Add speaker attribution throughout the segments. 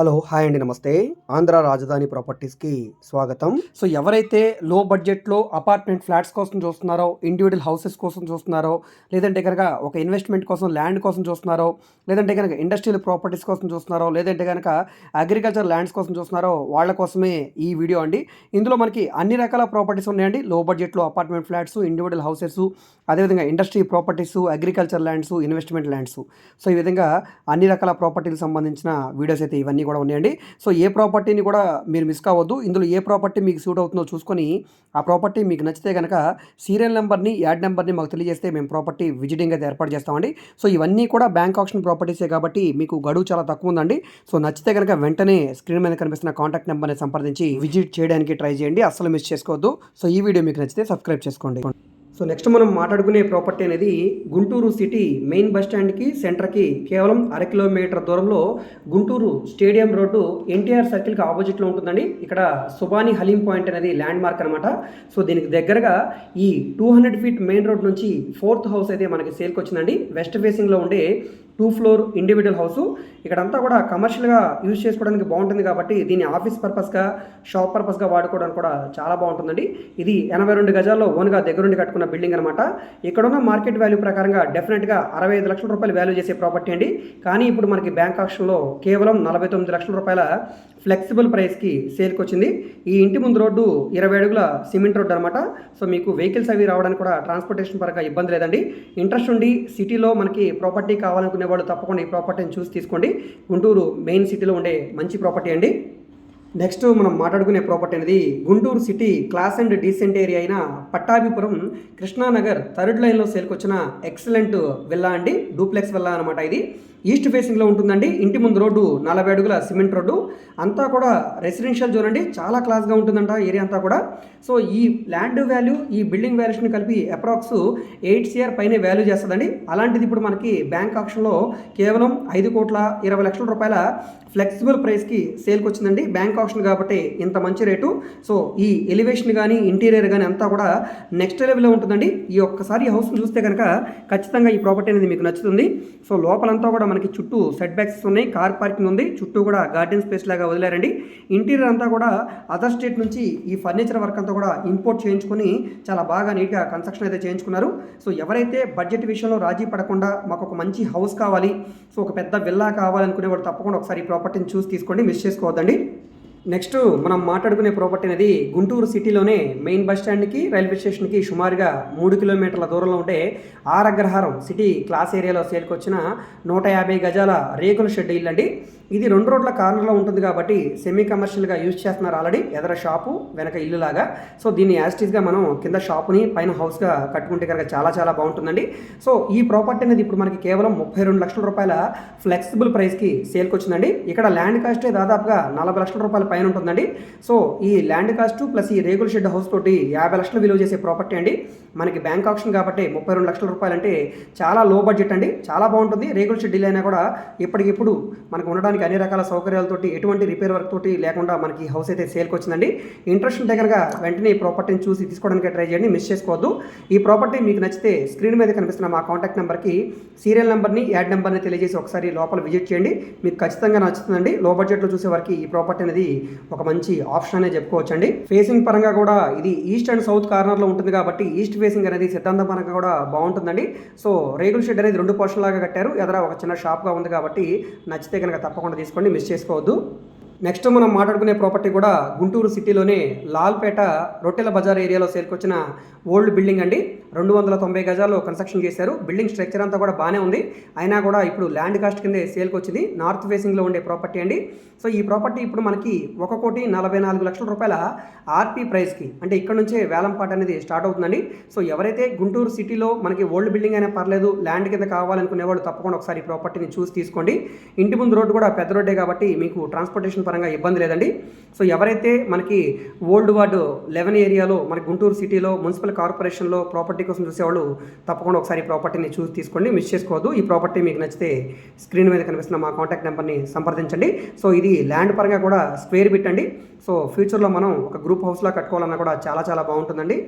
Speaker 1: Hello hi అండి నమస్తే. ఆంధ్ర రాజధాని ప్రాపర్టీస్కి స్వాగతం. సో ఎవరైతే లో బడ్జెట్లో అపార్ట్మెంట్ ఫ్లాట్స్ కోసం చూస్తున్నారో ఇండివిజువల్ హౌసెస్ కోసం చూస్తున్నారో లేదంటే కనుక ఒక ఇన్వెస్ట్మెంట్ కోసం ల్యాండ్ కోసం చూస్తున్నారో లేదంటే కనుక ఇండస్ట్రియల్ ప్రాపర్టీస్ కోసం చూస్తున్నారో లేదంటే కనుక అగ్రికల్చర్ ల్యాండ్స్ కోసం చూస్తున్నారో వాళ్ళ కోసమే ఈ వీడియో అండి. ఇందులో మనకి అన్ని రకాల ప్రాపర్టీస్ ఉన్నాయండి. లో బడ్జెట్లో అపార్ట్మెంట్ ఫ్లాట్స్ ఇండివిజువల్ హౌసెస్ అదేవిధంగా industry properties agriculture lands investment lands. So ఈ విధంగా అన్ని రకాల ప్రాపర్టీలకు సంబంధించిన వీడియోస్ అయితే ఇవన్నీ కూడా ఉన్నాయండి. సో ఏ ప్రాపర్టీని కూడా మీరు మిస్ కావద్దు. ఇందులో ఏ ప్రాపర్టీ మీకు సూట్ అవుతుందో చూసుకొని ఆ ప్రాపర్టీ మీకు నచ్చితే కనుక సీరియల్ నెంబర్ని యాడ్ నెంబర్ని మాకు తెలియజేస్తే మేము ప్రాపర్టీ విజిటింగ్ అయితే ఏర్పాటు చేస్తామండి. సో ఇవన్నీ కూడా బ్యాంక్ ఆప్షన్ ప్రాపర్టీసే కాబట్టి మీకు గడువు చాలా తక్కువ ఉందండి. సో నచ్చితే కనుక వెంటనే స్క్రీన్ మీద కనిపిస్తున్న కాంటాక్ట్ నెంబర్ని సంప్రదించి విజిట్ చేయడానికి ట్రై చేయండి. అస్సలు మిస్ చేసుకోవద్దు. సో ఈ వీడియో మీకు నచ్చితే సబ్స్క్రైబ్ చేసుకోండి. సో నెక్స్ట్ మనం మాట్లాడుకునే ప్రాపర్టీ అనేది గుంటూరు సిటీ మెయిన్ బస్ స్టాండ్కి సెంటర్కి కేవలం అర కిలోమీటర్ దూరంలో గుంటూరు స్టేడియం రోడ్డు ఎన్టీఆర్ సర్కిల్కి ఆపోజిట్లో ఉంటుందండి. ఇక్కడ సుబాని హలీం పాయింట్ అనేది ల్యాండ్ మార్క్ అనమాట సో దీనికి దగ్గరగా ఈ two hundred feet main road నుంచి ఫోర్త్ హౌస్ అయితే మనకి సేల్కి వచ్చిందండి. వెస్ట్ ఫేసింగ్లో ఉండే టూ ఫ్లోర్ ఇండివిజువల్ హౌస్. ఇక్కడంతా కూడా కమర్షియల్గా యూజ్ చేసుకోవడానికి బాగుంటుంది కాబట్టి దీన్ని ఆఫీస్ పర్పస్గా షాప్ పర్పస్గా వాడుకోవడానికి కూడా చాలా బాగుంటుందండి. ఇది ఎనభై రెండు గజాల్లో ఓన్గా దగ్గరుండి కట్టుకున్న బిల్డింగ్ అనమాట ఇక్కడున్న మార్కెట్ వాల్యూ ప్రకారంగా డెఫినెట్గా అరవై ఐదు లక్షల రూపాయలు వాల్యూ చేసే ప్రాపర్టీ అండి. కానీ ఇప్పుడు మనకి బ్యాంక్ ఆప్షన్లో కేవలం నలభై తొమ్మిది లక్షల రూపాయల ఫ్లెక్సిబుల్ ప్రైస్కి సేల్కి వచ్చింది ఈ ఇంటి ముందు రోడ్డు ఇరవై అడుగుల సిమెంట్ రోడ్డు అనమాట సో మీకు వెహికల్స్ అవి రావడానికి కూడా ట్రాన్స్పోర్టేషన్ పరంగా ఇబ్బంది లేదండి. ఇంట్రెస్ట్ ఉండి సిటీలో మనకి ప్రాపర్టీ కావాలనుకునే వాళ్ళు తప్పకుండా ఈ ప్రాపర్టీని చూసి తీసుకోండి. గుంటూరు మెయిన్ సిటీలో ఉండే మంచి ప్రాపర్టీ అండి. నెక్స్ట్ మనం మాట్లాడుకునే ప్రాపర్టీ అనేది Guntur city class and decent area అయిన పట్టాభిపురం కృష్ణానగర్ థర్డ్ లైన్లో సేల్కి వచ్చిన ఎక్సలెంట్ విల్లా అండి. డూప్లెక్స్ విల్లా అనమాట ఇది. ఈస్ట్ ఫేసింగ్లో ఉంటుందండి. ఇంటి ముందు రోడ్డు నలభై అడుగుల సిమెంట్ రోడ్డు. అంతా కూడా రెసిడెన్షియల్ జోన్ అండి. చాలా క్లాస్గా ఉంటుందంట ఏరియా అంతా కూడా. సో ఈ ల్యాండ్ వాల్యూ ఈ బిల్డింగ్ వాల్యూషన్ కలిపి అప్రాక్స్ ఎయిట్ సిఆర్ పైనే వాల్యూ చేస్తుందండి. అలాంటిది ఇప్పుడు మనకి బ్యాంక్ ఆప్షన్లో కేవలం ఐదు కోట్ల ఇరవై లక్షల రూపాయల ఫ్లెక్సిబుల్ ప్రైస్కి సేల్కి వచ్చిందండి. బ్యాంక్ ఆప్షన్ కాబట్టి ఇంత మంచి రేటు. సో ఈ ఎలివేషన్ కానీ ఇంటీరియర్ కానీ అంతా కూడా నెక్స్ట్ లెవెల్లో ఉంటుందండి. ఈ ఒక్కసారి హౌస్ని చూస్తే కనుక ఖచ్చితంగా ఈ ప్రాపర్టీ అనేది మీకు నచ్చుతుంది. సో లోపలంతా కూడా మనకి చుట్టూ సెట్ బ్యాక్స్ ఉన్నాయి కార్ పార్కింగ్ ఉంది చుట్టూ కూడా గార్డెన్ స్పేస్ లాగా వదిలేరండి. ఇంటీరియర్ అంతా కూడా అదర్ స్టేట్ నుంచి ఈ ఫర్నిచర్ వర్క్ అంతా కూడా ఇంపోర్ట్ చేయించుకొని చాలా బాగా నీట్గా కన్స్ట్రక్షన్ అయితే చేయించుకున్నారు. సో ఎవరైతే బడ్జెట్ విషయంలో రాజీ పడకుండా మాకు ఒక మంచి హౌస్ కావాలి సో ఒక పెద్ద విల్లా కావాలనుకునే వాళ్ళు తప్పకుండా ఒకసారి ఈ ప్రాపర్టీని చూసి తీసుకోండి మిస్ చేసుకోవద్దండి. నెక్స్ట్ మనం మాట్లాడుకునే ప్రాపర్టీ అనేది గుంటూరు సిటీలోనే మెయిన్ బస్ స్టాండ్కి రైల్వే స్టేషన్కి సుమారుగా మూడు కిలోమీటర్ల దూరంలో ఉంటే ఆరగ్రహారం సిటీ క్లాస్ ఏరియాలో సేల్కొచ్చిన నూట యాభై గజాల రేకుల షెడ్ ఇల్లు అండి. ఇది రెండు రోడ్ల కార్నర్లో ఉంటుంది కాబట్టి సెమీ కమర్షియల్గా యూజ్ చేస్తున్నారు ఆల్రెడీ ఎదర షాపు వెనక ఇల్లులాగా సో దీన్ని యాస్టీస్గా మనం కింద షాపుని పైన హౌస్గా కట్టుకుంటే కనుక చాలా చాలా బాగుంటుందండి. సో ఈ ప్రాపర్టీ అనేది ఇప్పుడు మనకి కేవలం ముప్పై రెండు లక్షల రూపాయల ఫ్లెక్సిబుల్ ప్రైస్కి సేల్కి వచ్చిందండి ఇక్కడ ల్యాండ్ కాస్టే దాదాపుగా నలభై లక్షల రూపాయల పైన ఉంటుందండి. సో ఈ ల్యాండ్ కాస్ట్ ప్లస్ ఈ రేగుల షెడ్ హౌస్ తోటి యాభై లక్షలు విలువ చేసే ప్రాపర్టీ అండి. మనకి బ్యాంక్ ఆప్షన్ కాబట్టి ముప్పై రెండు లక్షల రూపాయలు అంటే చాలా లో బడ్జెట్ అండి. చాలా బాగుంటుంది. రేగుల షెడ్ ఇల్లు అయినా కూడా ఇప్పటికిప్పుడు మనకు ఉండడానికి అన్ని రకాల సౌకర్యాలతోటి ఎటువంటి రిపేర్ వర్క్ తోటి లేకుండా మనకి హౌస్ అయితే సేల్కి వచ్చిందండి. ఇంట్రెస్ట్ ఉంటే కనుక వెంటనే ఈ ప్రాపర్టీని చూసి తీసుకోవడానికి ట్రై చేయండి. మిస్ చేసుకోవద్దు. ఈ ప్రాపర్టీ మీకు నచ్చితే స్క్రీన్ మీద కనిపిస్తున్న మా కాంటాక్ట్ నెంబర్కి సీరియల్ నెంబర్ని యాడ్ నెంబర్ని తెలియజేసి ఒకసారి లోపల విజిట్ చేయండి. మీకు ఖచ్చితంగా నచ్చుతుందండి. లో బడ్జెట్లో చూసే వారికి ఈ ప్రాపర్టీ అనేది ఒక మంచి ఆప్షన్ అనే చెప్పుకోవచ్చండి. ఫేసింగ్ పరంగా కూడా ఇది ఈస్ట్ అండ్ సౌత్ కార్నర్లో ఉంటుంది కాబట్టి ఈస్ట్ ఫేసింగ్ అనేది సిద్ధాంతం పరంగా కూడా బాగుంటుందండి. సో రేగుల్ షెడ్ అనేది రెండు పోర్షన్ లాగా కట్టారు. ఎదర ఒక చిన్న షాప్గా ఉంది కాబట్టి నచ్చితే కనుక తప్పకుండా తీసుకోండి మిస్ చేసుకోవద్దు. నెక్స్ట్ మనం మాట్లాడుకునే ప్రాపర్టీ కూడా గుంటూరు సిటీలోనే లాల్పేట రొట్టెల బజార్ ఏరియాలో సేల్కొచ్చిన ఓల్డ్ బిల్డింగ్ అండి. రెండు వందల తొంభై గజాల్లో కన్స్ట్రక్షన్ చేశారు. బిల్డింగ్ స్ట్రక్చర్ అంతా కూడా బాగానే ఉంది. అయినా కూడా ఇప్పుడు ల్యాండ్ కాస్ట్ కిందే సేల్కి వచ్చింది. నార్త్ ఫేసింగ్లో ఉండే ప్రాపర్టీ అండి. సో ఈ ప్రాపర్టీ ఇప్పుడు మనకి ఒక కోటి నలభై నాలుగు లక్షల రూపాయల ఆర్పీ ప్రైస్కి అంటే ఇక్కడ నుంచే వేలంపాట అనేది స్టార్ట్ అవుతుందండి. సో ఎవరైతే గుంటూరు సిటీలో మనకి ఓల్డ్ బిల్డింగ్ అయినా పర్లేదు ల్యాండ్ కింద కావాలనుకునే వాళ్ళు తప్పకుండా ఒకసారి ఈ ప్రాపర్టీని చూసి తీసుకోండి. ఇంటి ముందు రోడ్డు కూడా పెద్ద రోడ్డే కాబట్టి మీకు ట్రాన్స్పోర్టేషన్ పరంగా ఇబ్బంది లేదండి. సో ఎవరైతే మనకి ఓల్డ్ వార్డు లెవెన్ ఏరియాలో మనకి గుంటూరు సిటీలో మున్సిపల్ కార్పొరేషన్లో ప్రాపర్టీ కోసం చూసేవాళ్ళు తప్పకుండా ఒకసారి ఈ ప్రాపర్టీని చూసి తీసుకోండి మిస్ చేసుకోవద్దు. ఈ ప్రాపర్టీ మీకు నచ్చితే స్క్రీన్ మీద కనిపిస్తున్న మా కాంటాక్ట్ నెంబర్ని సంప్రదించండి. సో ఇది ల్యాండ్ పరంగా కూడా స్క్వేర్ బిట్ అండి. సో ఫ్యూచర్లో మనం ఒక గ్రూప్ హౌస్లా కట్టుకోవాలన్నా కూడా చాలా చాలా బాగుంటుందండి.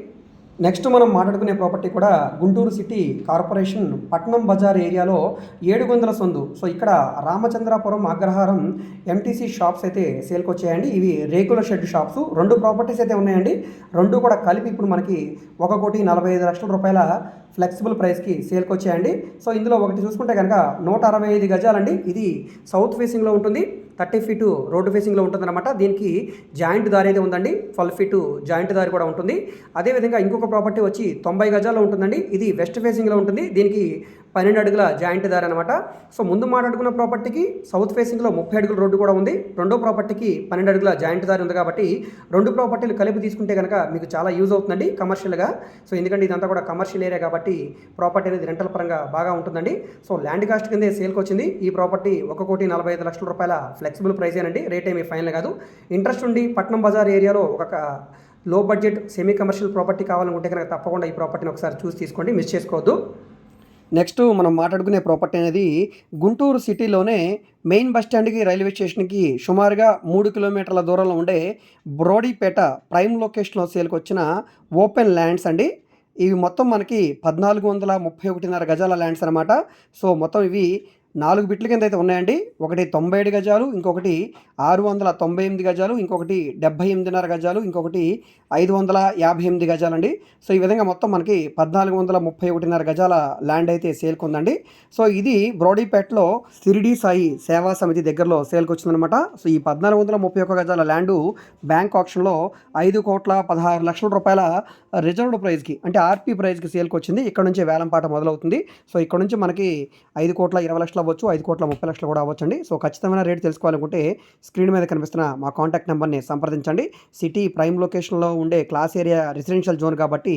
Speaker 1: నెక్స్ట్ మనం మాట్లాడుకునే ప్రాపర్టీ కూడా గుంటూరు సిటీ కార్పొరేషన్ పట్నం బజార్ ఏరియాలో ఏడు వందల సొందు. సో ఇక్కడ రామచంద్రాపురం అగ్రహారం ఎంటీసీ షాప్స్ అయితే సేల్కి వచ్చాయండి. ఇవి రేకుల షెడ్ షాప్స్. రెండు ప్రాపర్టీస్ అయితే ఉన్నాయండి. రెండు కూడా కలిపి ఇప్పుడు మనకి ఒక కోటి నలభై ఐదు లక్షల రూపాయల ఫ్లెక్సిబుల్ ప్రైస్కి సేల్కి వచ్చాయండి. సో ఇందులో ఒకటి చూసుకుంటే కనుక నూట అరవై ఐదు గజాలండి. ఇది సౌత్ ఫేసింగ్లో ఉంటుంది. థర్టీ ఫీటు రోడ్డు ఫేసింగ్లో ఉంటుందన్నమాట. దీనికి జాయింట్ దారి అయితే ఉందండి. ట్వెల్వ్ ఫీటు జాయింట్ దారి కూడా ఉంటుంది. అదేవిధంగా ఇంకొక ప్రాపర్టీ వచ్చి తొంభై గజాల్లో ఉంటుందండి. ఇది వెస్ట్ ఫేసింగ్లో ఉంటుంది. దీనికి పన్నెండు అడుగుల జాయింట్ దారి అనమాట సో ముందు మాట్లాడుకున్న ప్రాపర్టీకి సౌత్ ఫేసింగ్లో ముప్పై అడుగుల రోడ్డు కూడా ఉంది. రెండో ప్రాపర్టీకి పన్నెండు అడుగుల జాయింట్ దారి ఉంది కాబట్టి రెండు ప్రాపర్టీలు కలిపి తీసుకుంటే కనుక మీకు చాలా యూజ్ అవుతుందండి కమర్షియల్గా సో ఎందుకంటే ఇదంతా కూడా కమర్షియల్ ఏరియా కాబట్టి ప్రాపర్టీ అనేది రెంటల్ పరంగా బాగా ఉంటుందండి. సో ల్యాండ్ కాస్ట్ కిందే సేల్కి వచ్చింది. ఈ ప్రాపర్టీ ఒక కోటి నలభై ఐదు లక్షల రూపాయల ఫ్లెక్సిబుల్ ప్రైస్ ఏనండి రేట్ ఏమీ ఫైనల్ కాదు. ఇంట్రెస్ట్ ఉండి పట్నం బజార్ ఏరియాలో ఒక లో బడ్జెట్ సెమీ కమర్షియల్ ప్రాపర్టీ కావాలనుకుంటే కనుక తప్పకుండా ఈ ప్రాపర్టీని ఒకసారి చూసి తీసుకోండి. మిస్ చేసుకోవద్దు. నెక్స్ట్ మనం మాట్లాడుకునే ప్రాపర్టీ అనేది గుంటూరు సిటీలోనే మెయిన్ బస్ స్టాండ్కి రైల్వే స్టేషన్కి సుమారుగా మూడు కిలోమీటర్ల దూరంలో ఉండే బ్రోడీపేట ప్రైమ్ లొకేషన్లో సేల్కి వచ్చిన ఓపెన్ ల్యాండ్స్ అండి. ఇవి మొత్తం మనకి పద్నాలుగు వందల ముప్పై ఒకటిన్నర గజాల ల్యాండ్స్ అనమాట సో మొత్తం ఇవి నాలుగు బిట్ల కింద అయితే ఉన్నాయండి. ఒకటి తొంభై ఏడు గజాలు ఇంకొకటి ఆరు వందల తొంభై ఎనిమిది గజాలు ఇంకొకటి డెబ్బై ఎనిమిదిన్నర గజాలు ఇంకొకటి ఐదు వందల యాభై ఎనిమిది గజాలండి. సో ఈ విధంగా మొత్తం మనకి పద్నాలుగు వందల ముప్పై ఒకటిన్నర గజాల ల్యాండ్ అయితే సేల్కి ఉందండి సో ఇది బ్రోడీపేటలో సిరిడి సాయి సేవా సమితి దగ్గరలో సేల్కి వచ్చిందనమాట సో ఈ పద్నాలుగు వందల ముప్పై ఒక్క గజాల ల్యాండు బ్యాంక్ ఆప్షన్లో ఐదు కోట్ల పదహారు లక్షల రూపాయల రిజర్వ్డ్ ప్రైస్కి అంటే ఆర్పీ ప్రైస్కి సేల్కి వచ్చింది ఇక్కడ నుంచి వేలంపాట మొదలవుతుంది. సో ఇక్కడ నుంచి మనకి ఐదు కోట్ల ఇరవై లక్షల అవ్వచ్చు ఐదు కోట్ల ముప్పై లక్షలు కూడా అవ్వచ్చండి. సో ఖచ్చితమైన రేట్ తెలుసుకోవాలనుకుంటే స్క్రీన్ మీద కనిపిస్తున్న మా కాంటాక్ట్ నెంబర్ని సంప్రదించండి. సిటీ ప్రైమ్ లొకేషన్లో ఉండే క్లాస్ ఏరియా రెసిడెన్షియల్ జోన్ కాబట్టి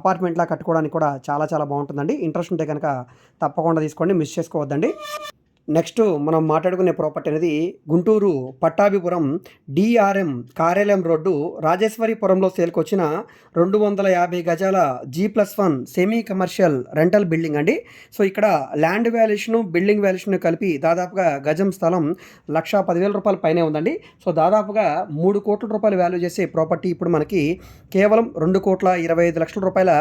Speaker 1: అపార్ట్మెంట్లా కట్టుకోవడానికి కూడా చాలా చాలా బాగుంటుందండి. ఇంట్రెస్ట్ ఉంటే కనుక తప్పకుండా తీసుకోండి మిస్ చేసుకోవద్దండి. నెక్స్ట్ మనం మాట్లాడుకునే ప్రాపర్టీ అనేది గుంటూరు పట్టాభిపురం డిఆర్ఎం కార్యాలయం రోడ్డు రాజేశ్వరిపురంలో సేల్కి వచ్చిన రెండు వందల యాభై గజాల G plus one semi commercial rental building అండి. సో ఇక్కడ ల్యాండ్ వాల్యుయేషను బిల్డింగ్ వాల్యుయేషన్ కలిపి దాదాపుగా గజం స్థలం లక్ష పదివేల రూపాయల పైనే ఉందండి. సో దాదాపుగా మూడు కోట్ల రూపాయలు వాల్యూ చేసే ప్రాపర్టీ ఇప్పుడు మనకి కేవలం రెండు కోట్ల ఇరవై ఐదు లక్షల రూపాయల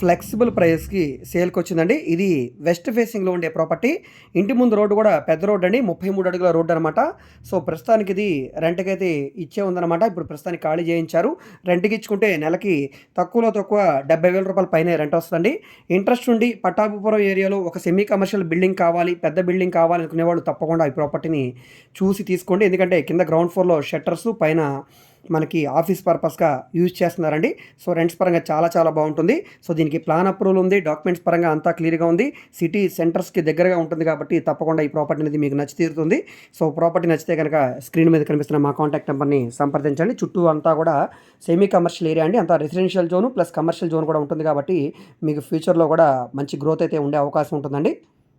Speaker 1: ఫ్లెక్సిబుల్ ప్రైస్కి సేల్కి వచ్చిందండి ఇది వెస్ట్ ఫేసింగ్లో ఉండే ప్రాపర్టీ ఇంటి ముందు రోడ్డు కూడా పెద్ద రోడ్ అండి. ముప్పై మూడు అడుగుల రోడ్డు అనమాట సో ప్రస్తుతానికి ఇది రెంట్కి అయితే ఇచ్చే ఉందన్నమాట. ఇప్పుడు ప్రస్తుతానికి ఖాళీ చేయించారు. రెంట్కి ఇచ్చుకుంటే నెలకి తక్కువలో తక్కువ డెబ్బై వేల రూపాయల పైన రెంట్ వస్తుందండి. ఇంట్రెస్ట్ ఉండి పట్టాభిపురం ఏరియాలో ఒక సెమీ కమర్షియల్ బిల్డింగ్ కావాలి పెద్ద బిల్డింగ్ కావాలి అనుకునే వాళ్ళు తప్పకుండా ఈ ప్రాపర్టీని చూసి తీసుకోండి. ఎందుకంటే కింద గ్రౌండ్ ఫ్లోర్లో షట్టర్స్ పైన మనకి ఆఫీస్ పర్పస్గా యూజ్ చేస్తున్నారండి. సో రెంట్స్ పరంగా చాలా చాలా బాగుంటుంది. సో దీనికి ప్లాన్ అప్రూవల్ ఉంది. డాక్యుమెంట్స్ పరంగా అంతా క్లియర్గా ఉంది. సిటీ సెంటర్స్కి దగ్గరగా ఉంటుంది కాబట్టి తప్పకుండా ఈ ప్రాపర్టీ అనేది మీకు నచ్చి తీరుతుంది. సో ప్రాపర్టీ నచ్చితే కనుక స్క్రీన్ మీద కనిపిస్తున్న మా కాంటాక్ట్ నెంబర్ని సంప్రదించండి. చుట్టూ అంతా కూడా సెమీ కమర్షియల్ ఏరియా అండి. అంతా residential zone plus commercial zone కూడా ఉంటుంది కాబట్టి మీకు ఫ్యూచర్లో కూడా మంచి గ్రోత్ అయితే ఉండే అవకాశం ఉంటుందండి.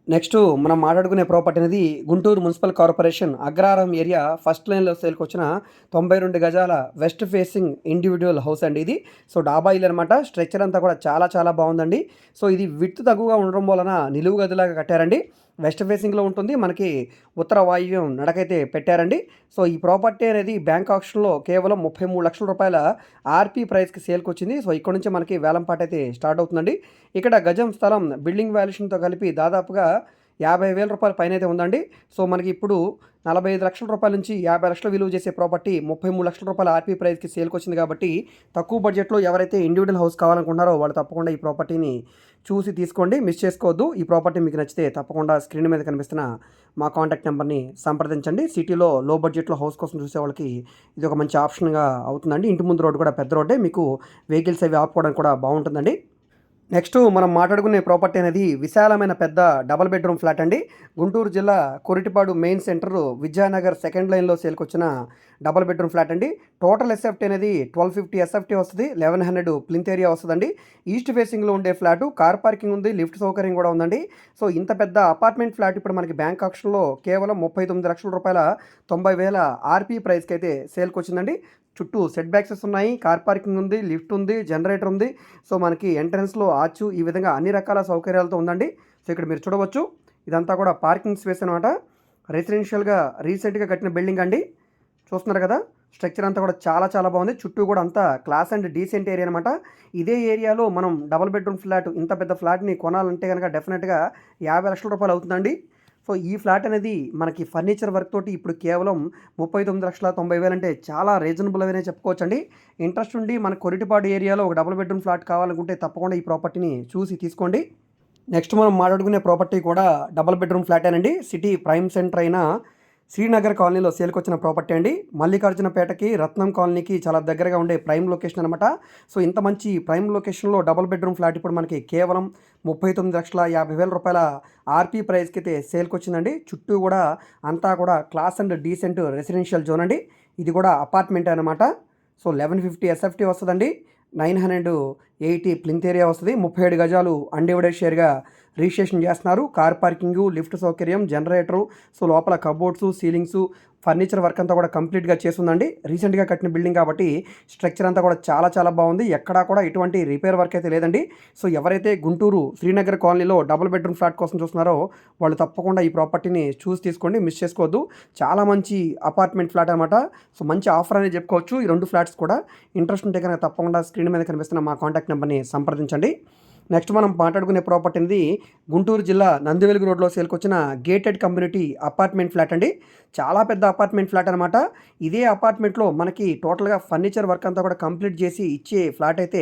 Speaker 1: నెక్స్ట్ మనం మాట్లాడుకునే ప్రాపర్టీ అనేది Guntur municipal corporation Agraram area first లైన్లో సేల్కి వచ్చిన తొంభై రెండు గజాల వెస్ట్ ఫేసింగ్ ఇండివిజువల్ హౌస్ అండి ఇది. సో డాబా ఇల్లు అనమాట స్ట్రక్చర్ అంతా కూడా చాలా చాలా బాగుందండి. సో ఇది విత్ తక్కువగా ఉండడం వలన నిలువు గదిలాగా కట్టారండి. వెస్ట్ ఫేసింగ్లో ఉంటుంది. మనకి ఉత్తర వాయువ్యం నడకైతే పెట్టారండి. సో ఈ ప్రాపర్టీ అనేది బ్యాంక్ ఆప్షన్లో కేవలం ముప్పై మూడు లక్షల రూపాయల ఆర్పీ ప్రైస్కి సేల్కి వచ్చింది సో ఇక్కడ నుంచి మనకి వేలంపాట అయితే స్టార్ట్ అవుతుందండి. ఇక్కడ గజం స్థలం బిల్డింగ్ వాల్యుయేషన్తో కలిపి దాదాపుగా యాభై వేల రూపాయల పైన అయితే ఉందండి. సో మనకి ఇప్పుడు నలభై ఐదు లక్షల రూపాయల నుంచి యాభై లక్షల విలువ చేసే ప్రాపర్టీ ముప్పై మూడు లక్షల రూపాయల ఆర్పీ ప్రైస్కి సేల్కి వచ్చింది కాబట్టి తక్కువ బడ్జెట్లో ఎవరైతే ఇండివిజువల్ హౌస్ కావాలనుకుంటున్నారో వాళ్ళు తప్పకుండా ఈ ప్రాపర్టీని చూసి తీసుకోండి మిస్ చేసుకోవద్దు. ఈ ప్రాపర్టీ మీకు నచ్చితే తప్పకుండా స్క్రీన్ మీద కనిపిస్తున్న మా కాంటాక్ట్ నెంబర్ని సంప్రదించండి. సిటీలో లో బడ్జెట్లో హౌస్ కోసం చూసే వాళ్ళకి ఇది ఒక మంచి ఆప్షన్గా అవుతుందండి. ఇంటి ముందు రోడ్డు కూడా పెద్ద రోడ్డే. మీకు వెహికల్స్ అవి ఆపుకోవడానికి కూడా బాగుంటుందండి. నెక్స్ట్ మనం మాట్లాడుకునే ప్రాపర్టీ అనేది విశాలమైన పెద్ద డబల్ బెడ్రూమ్ ఫ్లాట్ అండి. గుంటూరు జిల్లా Koritipadu main centre Vidyanagar second లైన్లో సేల్కి వచ్చిన డబల్ బెడ్రూమ్ ఫ్లాట్ అండి. టోటల్ ఎస్ఎఫ్టీ అనేది ట్వెల్వ్ ఫిఫ్టీ ఎస్ఎఫ్టీ వస్తుంది లెవెన్ హండ్రెడ్ ప్లింత్ ఏరియా వస్తుందండి. ఈస్ట్ ఫేసింగ్లో ఉండే ఫ్లాట్ కార్ పార్కింగ్ ఉంది లిఫ్ట్ సౌకర్యం కూడా ఉందండి. సో ఇంత పెద్ద అపార్ట్మెంట్ ఫ్లాట్ ఇప్పుడు మనకి బ్యాంక్ ఆక్షన్లో కేవలం ముప్పై తొమ్మిది లక్షల రూపాయల తొంభై వేల ఆర్పీ ప్రైస్కి అయితే సేల్కి వచ్చిందండి చుట్టూ సెట్ బ్యాక్సెస్ ఉన్నాయి కార్ పార్కింగ్ ఉంది లిఫ్ట్ ఉంది జనరేటర్ ఉంది. సో మనకి ఎంట్రన్స్లో ఆచు ఈ విధంగా అన్ని రకాల సౌకర్యాలతో ఉందండి. సో ఇక్కడ మీరు చూడవచ్చు. ఇదంతా కూడా పార్కింగ్ స్పేస్ అనమాట రెసిడెన్షియల్గా రీసెంట్గా కట్టిన బిల్డింగ్ అండి. చూస్తున్నారు కదా? స్ట్రక్చర్ అంతా కూడా చాలా చాలా బాగుంది. చుట్టూ కూడా అంతా క్లాస్ అండ్ డీసెంట్ ఏరియా అనమాట ఇదే ఏరియాలో మనం డబుల్ బెడ్రూమ్ ఫ్లాట్ ఇంత పెద్ద ఫ్లాట్ని కొనాలంటే కనుక డెఫినెట్గా యాభై లక్షల రూపాయలు అవుతుందండి. సో ఈ ఫ్లాట్ అనేది మనకి ఫర్నిచర్ వర్క్ తోటి ఇప్పుడు కేవలం ముప్పై తొమ్మిది లక్షల తొంభై వేలు అంటే చాలా రీజనబుల్ అనే చెప్పుకోవచ్చండి. ఇంట్రెస్ట్ ఉండి మన కొరిటిపాడు ఏరియాలో ఒక డబుల్ బెడ్రూమ్ ఫ్లాట్ కావాలనుకుంటే తప్పకుండా ఈ ప్రాపర్టీని చూసి తీసుకోండి. నెక్స్ట్ మనం మాట్లాడుకునే ప్రాపర్టీ కూడా డబుల్ బెడ్రూమ్ ఫ్లాటేనండి సిటీ ప్రైమ్ సెంటర్ అయిన శ్రీనగర్ కాలనీలో సేల్కి వచ్చిన ప్రాపర్టీ అండి. మల్లికార్జునపేటకి రత్నం కాలనీకి చాలా దగ్గరగా ఉండే ప్రైమ్ లొకేషన్ అనమాట సో ఇంత మంచి ప్రైమ్ లొకేషన్లో డబుల్ బెడ్రూమ్ ఫ్లాట్ ఇప్పుడు మనకి కేవలం ముప్పై తొమ్మిది లక్షల యాభై వేల రూపాయల ఆర్పీ ప్రైస్కి అయితే సేల్కి వచ్చిందండి చుట్టూ కూడా అంతా కూడా class and decent residential zone అండి. ఇది కూడా అపార్ట్మెంట్ అనమాట సో లెవెన్ ఫిఫ్టీ ఎస్ఎఫ్టీ వస్తుందండి. Nine hundred eighty plinth area వస్తుంది. ముప్పై ఏడు గజాలు అన్డివైడెడ్ షేర్గా రిజిస్ట్రేషన్ చేస్తున్నారు. కార్ పార్కింగ్ లిఫ్ట్ సౌకర్యం జనరేటరు సో లోపల కబోర్డ్స్ సీలింగ్స్ ఫర్నిచర్ వర్క్ అంతా కూడా కంప్లీట్గా చేస్తుందండి. రీసెంట్గా కట్టిన బిల్డింగ్ కాబట్టి స్ట్రక్చర్ అంతా కూడా చాలా చాలా బాగుంది. ఎక్కడా కూడా ఎటువంటి రిపేర్ వర్క్ అయితే లేదండి. సో ఎవరైతే గుంటూరు శ్రీనగర్ కాలనీలో డబుల్ బెడ్రూమ్ ఫ్లాట్ కోసం చూస్తున్నారో వాళ్ళు తప్పకుండా ఈ ప్రాపర్టీని చూసి తీసుకోండి. మిస్ చేసుకోవద్దు. చాలా మంచి అపార్ట్మెంట్ ఫ్లాట్ అనమాట సో మంచి ఆఫర్ అనేది చెప్పుకోవచ్చు. ఈ రెండు ఫ్లాట్స్ కూడా. ఇంట్రెస్ట్ ఉంటే కనుక తప్పకుండా స్క్రీన్ మీద కనిపిస్తున్న మా కాంటాక్ట్ నెంబర్ని సంప్రదించండి. నెక్స్ట్ మనం మాట్లాడుకునే ప్రాపర్టీ అనేది గుంటూరు జిల్లా నందివెలుగు రోడ్లో సేల్కొచ్చిన గేటెడ్ కమ్యూనిటీ అపార్ట్మెంట్ ఫ్లాట్ అండి. చాలా పెద్ద అపార్ట్మెంట్ ఫ్లాట్ అనమాట ఇదే అపార్ట్మెంట్లో మనకి టోటల్గా ఫర్నిచర్ వర్క్ అంతా కూడా కంప్లీట్ చేసి ఇచ్చే ఫ్లాట్ అయితే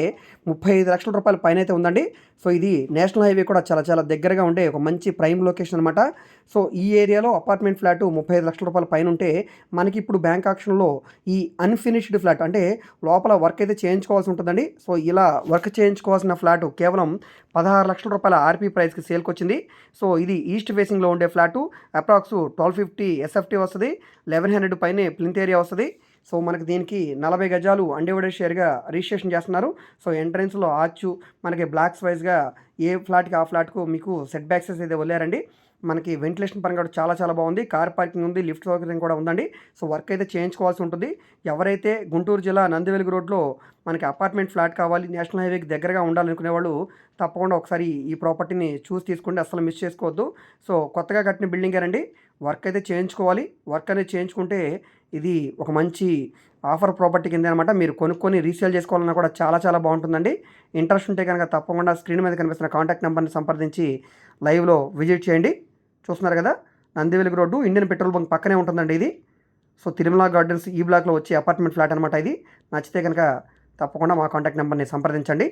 Speaker 1: ముప్పై ఐదు లక్షల రూపాయల పైన అయితే ఉందండి. సో ఇది నేషనల్ హైవే కూడా చాలా చాలా దగ్గరగా ఉండే ఒక మంచి ప్రైమ్ లొకేషన్ అనమాట సో ఈ ఏరియాలో అపార్ట్మెంట్ ఫ్లాట్ ముప్పై ఐదు లక్షల రూపాయల పైన ఉంటే మనకి ఇప్పుడు బ్యాంక్ ఆక్షన్లో ఈ అన్ఫినిష్డ్ ఫ్లాట్ అంటే లోపల వర్క్ అయితే చేయించుకోవాల్సి ఉంటుందండి. సో ఇలా వర్క్ చేయించుకోవాల్సిన ఫ్లాట్ కేవలం పదహారు లక్షల రూపాయల ఆర్పీ ప్రైస్కి సేల్కి వచ్చింది. సో ఇది ఈస్ట్ ఫేసింగ్లో ఉండే flat approx twelve fifty SFT వస్తుంది లెవెన్ హండ్రెడ్ పైనే ప్లింత్ ఏరియా వస్తుంది. సో మనకి దీనికి నలభై గజాలు అండివైడెడ్ షేర్గా రిజిస్ట్రేషన్ చేస్తున్నారు. సో ఎంట్రన్స్లో ఆర్చు మనకి బ్లాక్స్ వైజ్గా ఏ ఫ్లాట్కి ఆ ఫ్లాట్కు మీకు సెట్ బ్యాక్సెస్ అయితే వదిలేరండి. మనకి వెంటిలేషన్ పరంగా కూడా చాలా చాలా బాగుంది. కార్ పార్కింగ్ ఉంది లిఫ్ట్ సౌకర్యం కూడా ఉందండి. సో వర్క్ అయితే చేయించుకోవాల్సి ఉంటుంది. ఎవరైతే గుంటూరు జిల్లా నందివెలుగు రోడ్లో మనకి అపార్ట్మెంట్ ఫ్లాట్ కావాలి నేషనల్ హైవేకి దగ్గరగా ఉండాలనుకునే వాళ్ళు తప్పకుండా ఒకసారి ఈ ప్రాపర్టీని చూసి తీసుకోండి. అసలు మిస్ చేసుకోవద్దు. సో కొత్తగా కట్టిన బిల్డింగేనండి వర్క్ అయితే చేయించుకోవాలి. వర్క్ అనేది చేయించుకుంటే ఇది ఒక మంచి ఆఫర్ ప్రాపర్టీ కింద అనమాట. మీరు కొనుక్కొని రీసేల్ చేసుకోవాలన్నా కూడా చాలా చాలా బాగుంటుందండి. ఇంట్రెస్ట్ ఉంటే కనుక తప్పకుండా స్క్రీన్ మీద కనిపిస్తున్న కాంటాక్ట్ నెంబర్ని సంప్రదించి లైవ్లో విజిట్ చేయండి. చూస్తున్నారు కదా? Nandivelugu road Indian petrol bunk పక్కనే ఉంటుందండి ఇది. సో తిరుమల గార్డెన్స్ ఈ బ్లాక్లో వచ్చే అపార్ట్మెంట్ ఫ్లాట్ అనమాట ఇది. నచ్చితే కనుక తప్పకుండా మా కాంటాక్ట్ నెంబర్ని సంప్రదించండి.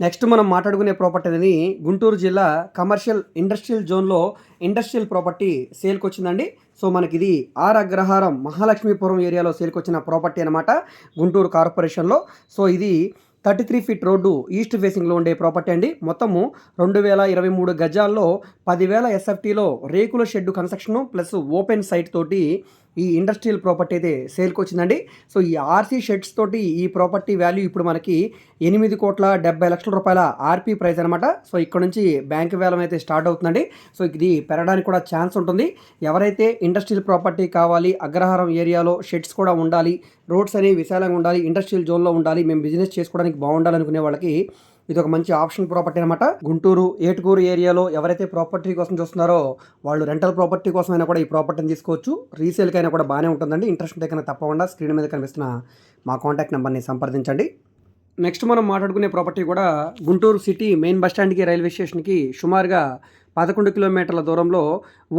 Speaker 1: నెక్స్ట్ మనం మాట్లాడుకునే ప్రాపర్టీ అనేది గుంటూరు జిల్లా కమర్షియల్ ఇండస్ట్రియల్ జోన్లో ఇండస్ట్రియల్ ప్రాపర్టీ సేల్కి వచ్చిందండి. సో మనకి ఇది ఆర్ అగ్రహారం మహాలక్ష్మీపురం ఏరియాలో సేల్కి వచ్చిన ప్రాపర్టీ అనమాట గుంటూరు కార్పొరేషన్లో. సో ఇది thirty three feet road east ఫేసింగ్లో ఉండే ప్రాపర్టీ అండి. మొత్తము రెండు వేల ఇరవై మూడు గజాల్లో పదివేల ఎస్ఎఫ్టీలో రేకుల shed construction plus open site తోటి ఈ ఇండస్ట్రియల్ ప్రాపర్టీ అయితే సేల్కి వచ్చిందండి. సో ఈ ఆర్సీ షెడ్స్ తోటి ఈ ప్రాపర్టీ వాల్యూ ఇప్పుడు మనకి ఎనిమిది కోట్ల డెబ్బై లక్షల రూపాయల ఆర్పీ ప్రైస్ అనమాట సో ఇక్కడ నుంచి బ్యాంక్ వేలం అయితే స్టార్ట్ అవుతుందండి. సో ఇది పెరగడానికి కూడా ఛాన్స్ ఉంటుంది. ఎవరైతే ఇండస్ట్రియల్ ప్రాపర్టీ కావాలి అగ్రహారం ఏరియాలో షెడ్స్ కూడా ఉండాలి రోడ్స్ అనేవి విశాలంగా ఉండాలి ఇండస్ట్రియల్ జోన్లో ఉండాలి మేము బిజినెస్ చేసుకోవడానికి బాగుండాలనుకునే వాళ్ళకి ఇది ఒక మంచి ఆప్షన్ ప్రాపర్టీ అనమాట గుంటూరు ఏటుకూరు ఏరియాలో ఎవరైతే ప్రాపర్టీ కోసం చూస్తున్నారో వాళ్ళు రెంటల్ ప్రాపర్టీ కోసం అయినా కూడా ఈ ప్రాపర్టీని తీసుకోవచ్చు. రీసేల్కి అయినా కూడా బాగానే ఉంటుందండి. ఇంట్రెస్ట్ ఉంటే కన్నా తప్పకుండా స్క్రీన్ మీద కనిపిస్తున్న మా కాంటాక్ట్ నెంబర్ని సంప్రదించండి. నెక్స్ట్ మనం మాట్లాడుకునే ప్రాపర్టీ కూడా గుంటూరు సిటీ మెయిన్ బస్ స్టాండ్కి రైల్వే స్టేషన్కి సుమారుగా పదకొండు కిలోమీటర్ల దూరంలో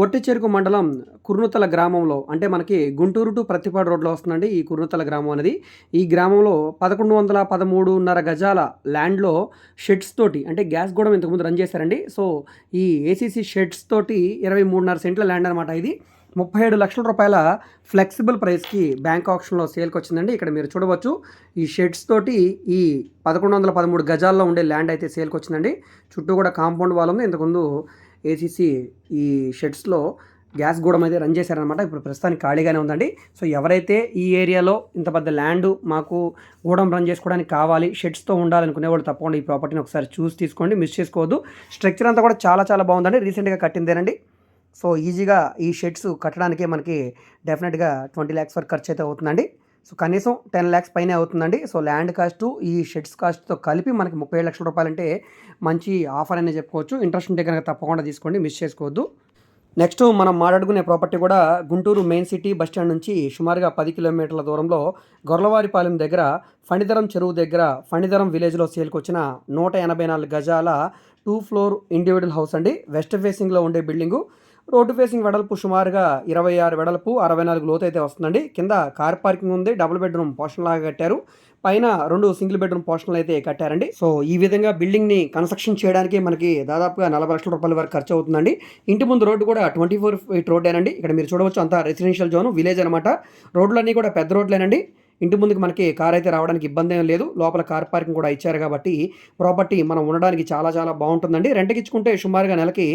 Speaker 1: ఒట్టిచెరుకు మండలం కుర్నుతల గ్రామంలో అంటే మనకి గుంటూరు టు ప్రతిపాడు రోడ్లో వస్తుందండి ఈ కుర్నుతల గ్రామం అనేది. ఈ గ్రామంలో పదకొండు వందల పదమూడున్నర గజాల ల్యాండ్లో షెడ్స్ తోటి అంటే గ్యాస్ కూడా ఇంతకుముందు రన్ చేశారండి. సో ఈ ఏసీసీ షెడ్స్ తోటి ఇరవై మూడున్నర సెంట్ల ల్యాండ్ అనమాట ఇది. ముప్పై ఏడు లక్షల రూపాయల ఫ్లెక్సిబుల్ ప్రైస్కి బ్యాంక్ ఆప్షన్లో సేల్కి వచ్చిందండి. ఇక్కడ మీరు చూడవచ్చు ఈ షెడ్స్ తోటి ఈ పదకొండు వందల పదమూడు గజాల్లో ఉండే ల్యాండ్ అయితే సేల్కి వచ్చిందండి. చుట్టూ కూడా కాంపౌండ్ వాల్ ఉంది. ఇంతకుముందు ఏసీసీ ఈ షెడ్స్లో గ్యాస్ గూడం అయితే రన్ చేశారనమాట ఇప్పుడు ప్రస్తుతానికి ఖాళీగానే ఉందండి. సో ఎవరైతే ఈ ఏరియాలో ఇంత పెద్ద ల్యాండ్ మాకు గూడం రన్ చేసుకోవడానికి కావాలి షెడ్స్తో ఉండాలనుకునే వాళ్ళు తప్పకుండా ఈ ప్రాపర్టీని ఒకసారి చూసి తీసుకోండి మిస్ చేసుకోవద్దు. స్ట్రక్చర్ అంతా కూడా చాలా చాలా బాగుందండి. రీసెంట్గా కట్టిందేనండి. సో ఈజీగా ఈ షెడ్స్ కట్టడానికే మనకి డెఫినెట్గా ట్వంటీ ల్యాక్స్ వరకు ఖర్చు అయితే అవుతుందండి. సో కనీసం టెన్ ల్యాక్స్ పైనే అవుతుందండి. సో ల్యాండ్ కాస్ట్ ఈ షెడ్స్ కాస్ట్తో కలిపి మనకి ముప్పై ఏడు లక్షల రూపాయలు అంటే మంచి ఆఫర్ అనే చెప్పుకోవచ్చు. ఇంట్రెస్ట్ ఉంటే కనుక తప్పకుండా తీసుకోండి మిస్ చేసుకోవద్దు. నెక్స్ట్ మనం మాట్లాడుకునే ప్రాపర్టీ కూడా Guntur main city bus stand నుంచి సుమారుగా పది కిలోమీటర్ల దూరంలో గొర్లవారిపాలెం దగ్గర ఫణిధరం చెరువు దగ్గర ఫణిధరం విలేజ్లో సేల్కి వచ్చిన నూట ఎనభై నాలుగు గజాల టూ ఫ్లోర్ ఇండివిజువల్ హౌస్ అండి. వెస్ట్ ఫేసింగ్లో ఉండే బిల్డింగు. రోడ్డు ఫేసింగ్ వెడల్పు సుమారుగా ఇరవై ఆరు వెడల్పు అరవై నాలుగు లోతు అయితే వస్తుందండి. కింద కార్ పార్కింగ్ ఉంది డబుల్ బెడ్రూమ్ పోర్షన్ లాగా కట్టారు. పైన రెండు సింగిల్ బెడ్రూమ్ పోర్షన్లు అయితే కట్టారండి. సో ఈ విధంగా బిల్డింగ్ని కన్స్ట్రక్షన్ చేయడానికి మనకి దాదాపుగా నలభై లక్షల రూపాయల వరకు ఖర్చు అవుతుందండి. ఇంటి ముందు రోడ్డు కూడా ట్వంటీ ఫోర్ ఫీట్ రోడ్డేనండి. ఇక్కడ మీరు చూడవచ్చు అంతా రెసిడెన్షియల్ జోన్ విలేజ్ అనమాట రోడ్లన్నీ కూడా పెద్ద రోడ్లేనండి. ఇంటి ముందుకు మనకి కార్ అయితే రావడానికి ఇబ్బంది ఏం లేదు. లోపల కార్ పార్కింగ్ కూడా ఇచ్చారు కాబట్టి ప్రాపర్టీ మనం ఉండడానికి చాలా చాలా బాగుంటుందండి. రెంట్కి ఇచ్చుకుంటే సుమారుగా నెలకి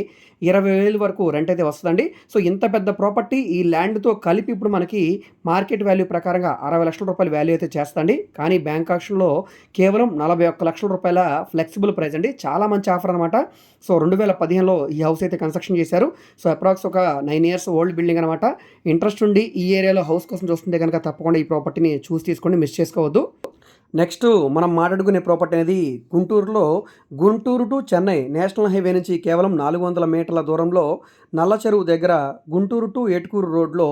Speaker 1: ఇరవై వేలు వరకు రెంట్ అయితే వస్తుందండి. సో ఇంత పెద్ద ప్రాపర్టీ ఈ ల్యాండ్తో కలిపి ఇప్పుడు మనకి మార్కెట్ వాల్యూ ప్రకారంగా అరవై లక్షల రూపాయల వాల్యూ అయితే చేస్తండి కానీ బ్యాంక్ ఆక్షన్లో కేవలం నలభై ఒక్క లక్షల రూపాయల ఫ్లెక్సిబుల్ ప్రైస్ అండి. చాలా మంచి ఆఫర్ అనమాట సో రెండు వేల పదిహేనులో ఈ హౌస్ అయితే కన్స్ట్రక్షన్ చేశారు. సో అప్రాక్స్ ఒక నైన్ ఇయర్స్ ఓల్డ్ బిల్డింగ్ అనమాట ఇంట్రెస్ట్ ఉండి ఈ ఏరియాలో హౌస్ కోసం చూస్తుంటే కనుక తప్పకుండా ఈ ప్రాపర్టీని చూసి తీసుకోండి మిస్ చేసుకోవద్దు. నెక్స్ట్ మనం మాట్లాడుకునే ప్రాపర్టీ అనేది గుంటూరులో Guntur to Chennai national highway నుంచి కేవలం నాలుగు వందల మీటర్ల దూరంలో నల్ల చెరువు దగ్గర గుంటూరు టు ఏటుకూరు రోడ్లో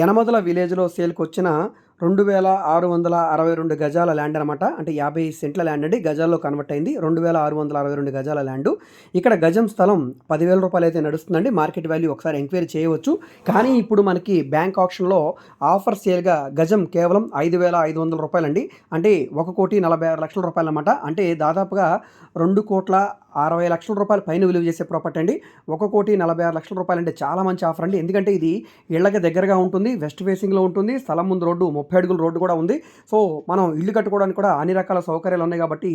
Speaker 1: యనమదల విలేజ్లో సేల్కి వచ్చిన రెండు వేల ఆరు వందల అరవై రెండు గజాల ల్యాండ్ అనమాట అంటే యాభై సెంట్ల ల్యాండ్ అండి. గజాల్లో కన్వర్ట్ అయింది. రెండు వేల ఆరు వందల అరవై రెండు గజాల ల్యాండ్. ఇక్కడ గజం స్థలం పదివేల రూపాయలు అయితే నడుస్తుందండి. మార్కెట్ వాల్యూ ఒకసారి ఎంక్వైరీ చేయవచ్చు. కానీ ఇప్పుడు మనకి బ్యాంక్ ఆప్షన్లో ఆఫర్ సేల్గా గజం కేవలం ఐదు వేల ఐదు వందల రూపాయలండి. అంటే ఒక కోటి నలభై ఆరు లక్షల రూపాయలు అనమాట అంటే దాదాపుగా రెండు కోట్ల అరవై లక్షల రూపాయలు పైన విలువ చేసే ప్రాపర్టీ అండి. ఒక కోటి నలభై ఆరు లక్షల రూపాయలు అంటే చాలా మంచి ఆఫర్ అండి. ఎందుకంటే ఇది ఇళ్ళకి దగ్గరగా ఉంటుంది వెస్ట్ ఫేసింగ్లో ఉంటుంది స్థలం ముందు రోడ్డు ముప్పై అడుగుల రోడ్డు కూడా ఉంది. సో మనం ఇల్లు కట్టుకోవడానికి కూడా అన్ని రకాల సౌకర్యాలు ఉన్నాయి కాబట్టి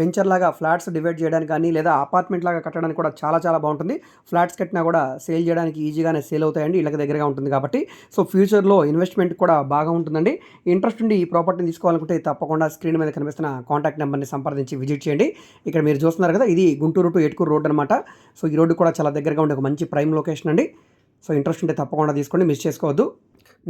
Speaker 1: వెంచర్ లాగా ఫ్లాట్స్ డివైడ్ చేయడానికి కానీ లేదా అపార్ట్మెంట్ లాగా కట్టడానికి కూడా చాలా చాలా బాగుంటుంది. ఫ్లాట్స్ కట్టినా కూడా సేల్ చేయడానికి ఈజీగానే సేల్ అవుతాయండి. ఇళ్ళకి దగ్గరగా ఉంటుంది కాబట్టి. సో ఫ్యూచర్లో ఇన్వెస్ట్మెంట్ కూడా బాగా ఉంటుందండి. ఇంట్రెస్ట్ ఉండి ఈ ప్రాపర్టీని తీసుకోవాలనుకుంటే తప్పకుండా స్క్రీన్ మీద కనిపిస్తున్న కాంటాక్ట్ నెంబర్ని సంప్రదించి విజిట్ చేయండి. ఇక్కడ మీరు చూస్తున్నారు కదా ఇది గుంటూరు టు ఎటుకూరు రోడ్ అనమాట సో ఈ రోడ్డు కూడా చాలా దగ్గరగా ఉండే ఒక మంచి ప్రైమ్ లొకేషన్ అండి. సో ఇంట్రెస్ట్ ఉంటే తప్పకుండా తీసుకోండి మిస్ చేసుకోవద్దు.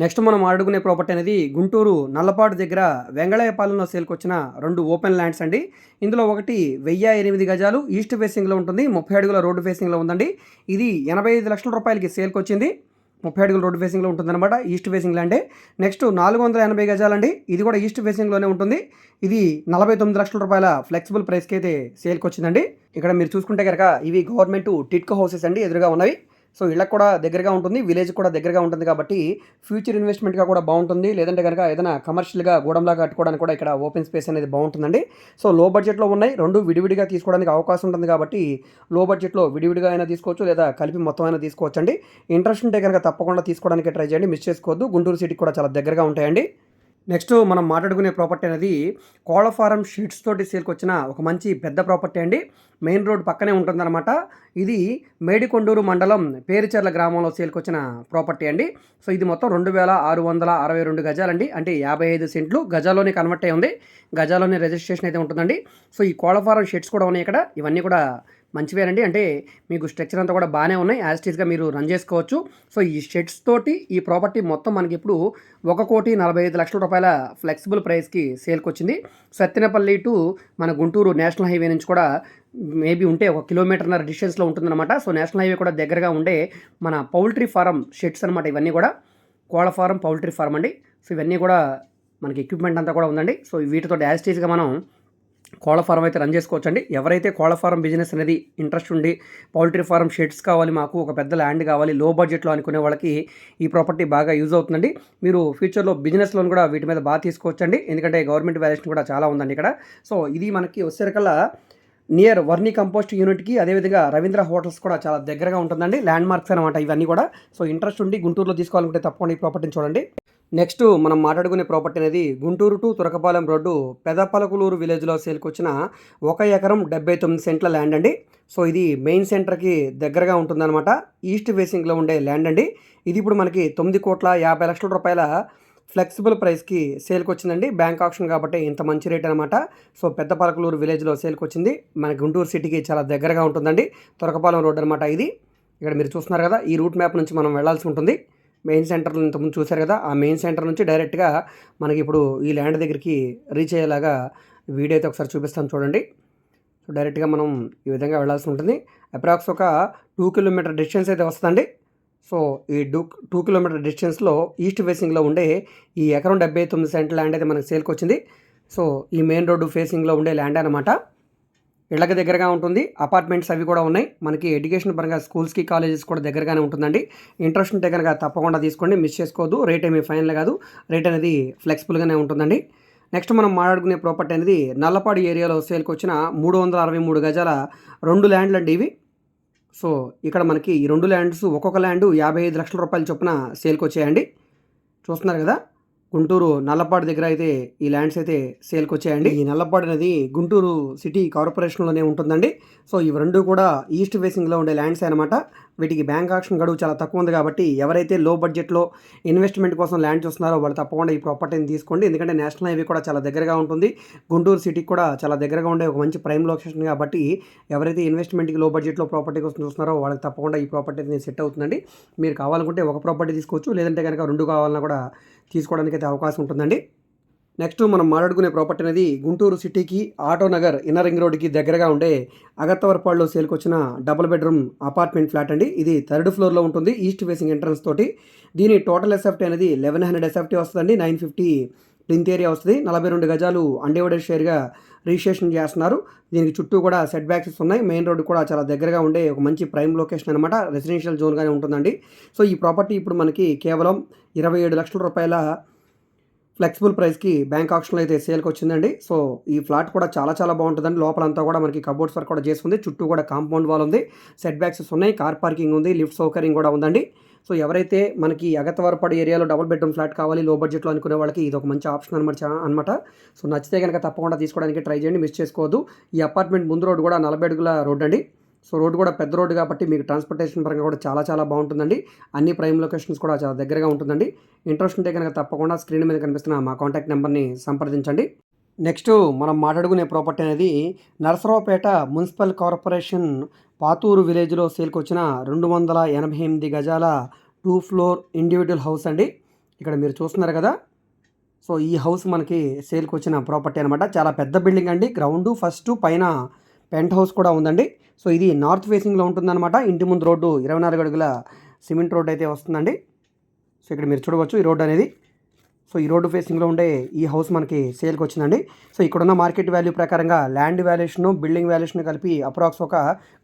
Speaker 1: నెక్స్ట్ మనం ఆడుకునే ప్రాపర్టీ అనేది గుంటూరు నల్లపాడు దగ్గర వెంగళయపాలెంలో సేల్కొచ్చిన రెండు ఓపెన్ ల్యాండ్స్ అండి. ఇందులో ఒకటి వెయ్యి ఎనిమిది గజాలు ఈస్ట్ ఫేసింగ్లో ఉంటుంది ముప్పై అడుగుల రోడ్డు ఫేసింగ్లో ఉందండి. ఇది ఎనభై ఐదు లక్షల రూపాయలకి సేల్కి వచ్చింది ముప్పై అడుగుల రోడ్డు ఫేసింగ్లో ఉంటుందన్నమాట ఈస్ట్ ఫేసింగ్ ల్యాండే. నెక్స్ట్ నాలుగు వందల ఎనభై గజాలండి ఇది కూడా ఈస్ట్ ఫేసింగ్లోనే ఉంటుంది. ఇది నలభై తొమ్మిది లక్షల రూపాయల ఫ్లెక్సిబుల్ ప్రైస్కి అయితే సేల్కి వచ్చిందండి ఇక్కడ మీరు చూసుకుంటే కనుక ఇవి గవర్నమెంట్ టిట్కో హౌసెస్ అండి ఎదురుగా ఉన్నవి. సో ఇళ్ళకి కూడా దగ్గరగా ఉంటుంది విలేజ్ కూడా దగ్గరగా ఉంటుంది కాబట్టి ఫ్యూచర్ ఇన్వెస్ట్మెంట్గా కూడా బాగుంటుంది. లేదంటే కనుక ఏదైనా కమర్షియల్గా గూడంలాగా కట్టుకోవడానికి కూడా ఇక్కడ ఓపెన్ స్పేస్ అనేది బాగుంటుందండి. సో లో బడ్జెట్లో ఉన్నాయి రెండు విడివిడిగా తీసుకోవడానికి అవకాశం ఉంటుంది కాబట్టి లో బడ్జెట్లో విడివిడిగా అయినా తీసుకోవచ్చు లేదా కలిపి మొత్తం అయినా తీసుకోవచ్చు అండి ఇంట్రెస్ట్ ఉంటే కనుక తప్పకుండా తీసుకోవడానికి ట్రై చేయండి మిస్ చేసుకోవద్దు. గుంటూరు సిటీకి కూడా చాలా దగ్గరగా ఉంటాయండి. నెక్స్ట్ మనం మాట్లాడుకునే ప్రాపర్టీ అనేది కోళ్ళ ఫారం షీట్స్ తోటి సేల్కి వచ్చిన ఒక మంచి పెద్ద ప్రాపర్టీ అండి. మెయిన్ రోడ్ పక్కనే ఉంటుందన్నమాట. ఇది మేడికొండూరు మండలం పేరుచెర్ల గ్రామంలో సేల్కి వచ్చిన ప్రాపర్టీ అండి. సో ఇది మొత్తం రెండు వేల ఆరు వందల అరవై రెండు గజాలండి. అంటే యాభై ఐదు సెంట్లు గజాలోనే కన్వర్ట్ అయి ఉంది. గజాలోనే రిజిస్ట్రేషన్ అయితే ఉంటుందండి. సో ఈ కోళ్ళ ఫారం షీట్స్ కూడా ఉన్నాయి ఇక్కడ. ఇవన్నీ కూడా మంచివేనండి అంటే మీకు స్ట్రక్చర్ అంతా కూడా బాగానే ఉన్నాయి. యాజ్టీస్గా మీరు రన్ చేసుకోవచ్చు. సో ఈ షెడ్స్ తోటి ఈ ప్రాపర్టీ మొత్తం మనకి ఇప్పుడు ఒక కోటి నలభై ఐదు లక్షల రూపాయల ఫ్లెక్సిబుల్ ప్రైస్కి సేల్కి వచ్చింది. సత్తెనపల్లి టు మన గుంటూరు నేషనల్ హైవే నుంచి కూడా మేబీ ఉంటే ఒక కిలోమీటర్న్నర డిస్టెన్స్లో ఉంటుందన్నమాట. సో నేషనల్ హైవే కూడా దగ్గరగా ఉండే మన పౌల్ట్రీ ఫారం షెడ్స్ అనమాట ఇవన్నీ కూడా. కోళ్ళ ఫారం పౌల్ట్రీ ఫారం అండి. సో ఇవన్నీ కూడా మనకి ఎక్విప్మెంట్ అంతా కూడా ఉందండి. సో వీటితో యాజ్టీస్గా మనం కోళ్ళ ఫారం అయితే రన్ చేసుకోవచ్చు అండి ఎవరైతే కోళ్ళ ఫారం బిజినెస్ అనేది ఇంట్రెస్ట్ ఉండి పౌల్ట్రీ ఫారం షెడ్స్ కావాలి మాకు ఒక పెద్ద ల్యాండ్ కావాలి లో బడ్జెట్లో అనుకునే వాళ్ళకి ఈ ప్రాపర్టీ బాగా యూజ్ అవుతుందండి. మీరు ఫ్యూచర్లో బిజినెస్ లోన్ కూడా వీటి మీద బాగా తీసుకోవచ్చండి. ఎందుకంటే గవర్నమెంట్ వాల్యుయేషన్ కూడా చాలా ఉందండి ఇక్కడ. సో ఇది మనకి వచ్చేసరికల్లా నియర్ వర్ణి కంపోస్ట్ యూనిట్కి అదేవిధంగా రవీంద్ర హోటల్స్ కూడా చాలా దగ్గరగా ఉంటుందండి. ల్యాండ్ మార్క్స్ అనమాట ఇవన్నీ కూడా. సో ఇంట్రెస్ట్ ఉండి గుంటూరులో తీసుకోవాలనుకుంటే తప్పకుండా ఈ ప్రాపర్టీని చూడండి. నెక్స్ట్ మనం మాట్లాడుకునే ప్రాపర్టీ అనేది గుంటూరు టు తురకపాలెం రోడ్డు పెదపలకులూరు విలేజ్లో సేల్కి వచ్చిన ఒక ఎకరం డెబ్బై తొమ్మిది సెంట్ల ల్యాండ్ అండి. సో ఇది మెయిన్ సెంటర్కి దగ్గరగా ఉంటుందన్నమాట. ఈస్ట్ ఫేసింగ్లో ఉండే ల్యాండ్ అండి. ఇది ఇప్పుడు మనకి తొమ్మిది కోట్ల యాభై లక్షల రూపాయల ఫ్లెక్సిబుల్ ప్రైస్కి సేల్కి వచ్చిందండి బ్యాంక్ ఆప్షన్ కాబట్టి ఇంత మంచి రేట్ అనమాట సో పెద్ద పలకలూరు విలేజ్లో సేల్కి వచ్చింది మన గుంటూరు సిటీకి చాలా దగ్గరగా ఉంటుందండి. తురకపాలెం రోడ్ అనమాట ఇది. ఇక్కడ మీరు చూస్తున్నారు కదా ఈ రూట్ మ్యాప్ నుంచి మనం వెళ్ళాల్సి ఉంటుంది. మెయిన్ సెంటర్లో ఇంతకుముందు చూశారు కదా ఆ మెయిన్ సెంటర్ నుంచి డైరెక్ట్గా మనకి ఇప్పుడు ఈ ల్యాండ్ దగ్గరికి రీచ్ అయ్యేలాగా వీడియో అయితే ఒకసారి చూపిస్తాను చూడండి. సో డైరెక్ట్గా మనం ఈ విధంగా వెళ్ళాల్సి ఉంటుంది. అప్రాక్స్ ఒక టూ కిలోమీటర్ డిస్టెన్స్ అయితే వస్తుందండి. సో ఈ డూ టూ కిలోమీటర్ డిస్టెన్స్లో ఈస్ట్ ఫేసింగ్లో ఉండే ఈ ఎకరం డెబ్బై తొమ్మిది సెంట్ ల్యాండ్ అయితే మనకు సేల్కి వచ్చింది. సో ఈ మెయిన్ రోడ్డు ఫేసింగ్లో ఉండే ల్యాండ్ అనమాట ఇళ్ళకి దగ్గరగా ఉంటుంది. అపార్ట్మెంట్స్ అవి కూడా ఉన్నాయి. మనకి ఎడ్యుకేషన్ పరంగా స్కూల్స్కి కాలేజెస్ కూడా దగ్గరగానే ఉంటుందండి. ఇంట్రెస్ట్ ఉంటే కనుక తప్పకుండా తీసుకోండి. మిస్ చేసుకోవద్దు. రేట్ ఏమీ ఫైనల్ కాదు. రేట్ అనేది ఫ్లెక్సిబుల్గానే ఉంటుందండి. నెక్స్ట్ మనం మాట్లాడుకునే ప్రాపర్టీ అనేది నల్లపాడు ఏరియాలో సేల్కి వచ్చిన మూడు వందల అరవై మూడు గజాల రెండు ల్యాండ్లు అండి ఇవి. సో ఇక్కడ మనకి ఈ రెండు ల్యాండ్స్ ఒక్కొక్క ల్యాండ్ యాభై ఐదు లక్షల రూపాయల చొప్పున సేల్కి వచ్చాయండి చూస్తున్నారు కదా? గుంటూరు నల్లపాడు దగ్గర అయితే ఈ ల్యాండ్స్ అయితే సేల్కి వచ్చాయండి ఈ నల్లపాడు అనేది గుంటూరు సిటీ కార్పొరేషన్లోనే ఉంటుందండి. సో ఇవి రెండు కూడా ఈస్ట్ ఫేసింగ్లో ఉండే ల్యాండ్స్ అనమాట వీటికి బ్యాంక్ ఆక్షన్ గడువు చాలా తక్కువ ఉంది కాబట్టి ఎవరైతే లో బడ్జెట్లో ఇన్వెస్ట్మెంట్ కోసం ల్యాండ్ చూస్తున్నారో వాళ్ళు తప్పకుండా ఈ ప్రాపర్టీని తీసుకోండి. ఎందుకంటే నేషనల్ హైవే కూడా చాలా దగ్గరగా ఉంటుంది. గుంటూరు సిటీకి కూడా చాలా దగ్గరగా ఉండే ఒక మంచి ప్రైమ్ లొకేషన్ కాబట్టి ఎవరైతే ఇన్వెస్ట్మెంట్కి లో బడ్జెట్లో ప్రాపర్టీ కోసం చూస్తున్నారో వాళ్ళకి తప్పకుండా ఈ ప్రాపర్టీ అనేది సెట్ అవుతుందండి. మీరు కావాలనుకుంటే ఒక ప్రాపర్టీ తీసుకోవచ్చు. లేదంటే కనుక రెండు కావాలన్నా కూడా తీసుకోవడానికి అయితే అవకాశం ఉంటుందండి. నెక్స్ట్ మనం మాట్లాడుకునే ప్రాపర్టీ అనేది గుంటూరు సిటీకి ఆటో నగర్ ఇన్నర్ రింగ్ రోడ్కి దగ్గరగా ఉండే అగత్తవరపాడులో సేల్కి వచ్చిన డబుల్ బెడ్రూమ్ అపార్ట్మెంట్ ఫ్లాట్ అండి. ఇది థర్డ్ ఫ్లోర్లో ఉంటుంది ఈస్ట్ ఫేసింగ్ ఎంట్రన్స్ తోటి. దీని టోటల్ ఎస్ఎఫ్టీ అనేది లెవెన్ హండ్రెడ్ ఎస్ఎఫ్టీ వస్తుందండి. నైన్ ఫిఫ్టీ ప్లింత్ ఏరియా వస్తుంది. నలభై రెండు గజాలు అన్డివైడెడ్ షేర్గా రిజిస్ట్రేషన్ చేస్తున్నారు. దీనికి చుట్టూ కూడా సెట్ బ్యాక్స్ ఉన్నాయి. మెయిన్ రోడ్ కూడా చాలా దగ్గరగా ఉండే ఒక మంచి ప్రైమ్ లొకేషన్ అనమాట రెసిడెన్షియల్ జోన్గానే ఉంటుందండి. సో ఈ ప్రాపర్టీ ఇప్పుడు మనకి కేవలం ఇరవై ఏడు లక్షల రూపాయల ఫ్లెక్సిబుల్ ప్రైస్కి బ్యాంక్ ఆప్షన్లో అయితే సేల్కి వచ్చిందండి. సో ఈ ఫ్లాట్ కూడా చాలా చాలా బాగుంటుందండి. లోపలంతా కూడా మనకి కబోర్డ్స్ వర్క్ కూడా చేసుకుంది. చుట్టూ కూడా కాంపౌండ్ వాల్ ఉంది. సెట్ బ్యాక్స్ ఉన్నాయి. కార్ పార్కింగ్ ఉంది. లిఫ్ట్ సౌకర్యం కూడా ఉందండి. సో ఎవరైతే మనకి అగతవరపాడు ఏరియాలో డబుల్ బెడ్రూమ్ ఫ్లాట్ కావాలి లో బడ్జెట్లో అనుకునే వాళ్ళకి ఇది ఒక మంచి ఆప్షన్ అనమాట అనమాట సో నచ్చితే కనుక తప్పకుండా తీసుకోవడానికి ట్రై చేయండి మిస్ చేసుకోవద్దు. ఈ అపార్ట్మెంట్ ముందు రోడ్ కూడా నలభై అడుగుల రోడ్ అండి. సో రోడ్ కూడా పెద్ద రోడ్డు కాబట్టి మీకు ట్రాన్స్పోర్టేషన్ పరంగా కూడా చాలా చాలా బాగుంటుందండి. అన్ని ప్రైమ్ లొకేషన్స్ కూడా చాలా దగ్గరగా ఉంటుందండి. ఇంట్రెస్ట్ ఉంటే కనుక తప్పకుండా స్క్రీన్ మీద కనిపిస్తున్న మా కాంటాక్ట్ నెంబర్ని సంప్రదించండి. నెక్స్ట్ మనం మాట్లాడుకునే ప్రాపర్టీ అనేది నరసరావుపేట మున్సిపల్ కార్పొరేషన్ పాతూరు విలేజ్లో సేల్కి వచ్చిన రెండు వందల ఎనభై ఎనిమిది గజాల టూ ఫ్లోర్ ఇండివిజువల్ హౌస్ అండి. ఇక్కడ మీరు చూస్తున్నారు కదా. సో ఈ హౌస్ మనకి సేల్కి వచ్చిన ప్రాపర్టీ అనమాట చాలా పెద్ద బిల్డింగ్ అండి. గ్రౌండ్ ఫస్ట్ పైన పెంట్ హౌస్ కూడా ఉందండి. సో ఇది నార్త్ ఫేసింగ్లో ఉంటుందన్నమాట. ఇంటి ముందు రోడ్డు ఇరవై నాలుగు అడుగుల సిమెంట్ రోడ్ అయితే వస్తుందండి. సో ఇక్కడ మీరు చూడవచ్చు ఈ రోడ్డు అనేది. సో ఈ రోడ్డు ఫేసింగ్లో ఉండే ఈ హౌస్ మనకి సేల్కి వచ్చిందండి. సో ఇక్కడున్న మార్కెట్ వాల్యూ ప్రకారంగా ల్యాండ్ వాల్యుయేషన్ బిల్డింగ్ వాల్యుయేషన్ కలిపి అప్రాక్స్ ఒక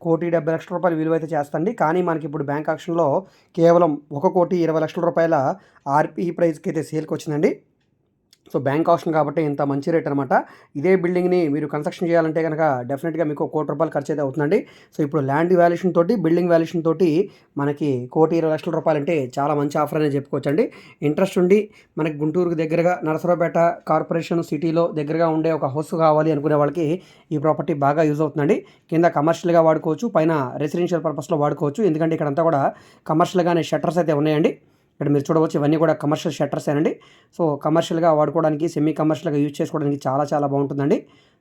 Speaker 1: కోటి డెబ్బై లక్షల రూపాయలు విలువ అయితే చేస్తండి కానీ మనకి ఇప్పుడు బ్యాంక్ ఆక్షన్లో కేవలం ఒక కోటి ఇరవై లక్షల రూపాయల ఆర్పీ ప్రైస్కి అయితే సేల్కి వచ్చిందండి. సో బ్యాంక్ ఆప్షన్ కాబట్టి ఇంత మంచి రేట్ అనమాట ఇదే బిల్డింగ్ని మీరు కన్స్ట్రక్షన్ చేయాలంటే కనుక డెఫినెట్గా మీకు కోటి రూపాయలు ఖర్చు అయితే అవుతుందండి. సో ఇప్పుడు ల్యాండ్ వాల్యుయేషన్ తోటి బిల్డింగ్ వాల్యుయేషన్ తోటి మనకి కోటి ఇరవై లక్షల రూపాయలు అంటే చాలా మంచి ఆఫర్ అనేది చెప్పుకోవచ్చండి. ఇంట్రెస్ట్ ఉండి మనకి గుంటూరుకు దగ్గరగా నరసరావుపేట కార్పొరేషన్ సిటీలో దగ్గరగా ఉండే ఒక హౌస్ కావాలి అనుకునే వాళ్ళకి ఈ ప్రాపర్టీ బాగా యూజ్ అవుతుందండి. కింద కమర్షియల్గా వాడుకోవచ్చు పైన రెసిడెన్షియల్ పర్పస్లో వాడుకోవచ్చు. ఎందుకంటే ఇక్కడంతా కూడా కమర్షియల్గానే షట్టర్స్ అయితే ఉన్నాయండి. ఇక్కడ మీరు చూడవచ్చు ఇవన్నీ కూడా కమర్షియల్ షట్టర్స్ అండి సో కమర్షియల్గా వాడుకోవడానికి సెమీ కమర్షియల్గా యూజ్ చేసుకోవడానికి చాలా చాలా బాగుంటుందండి.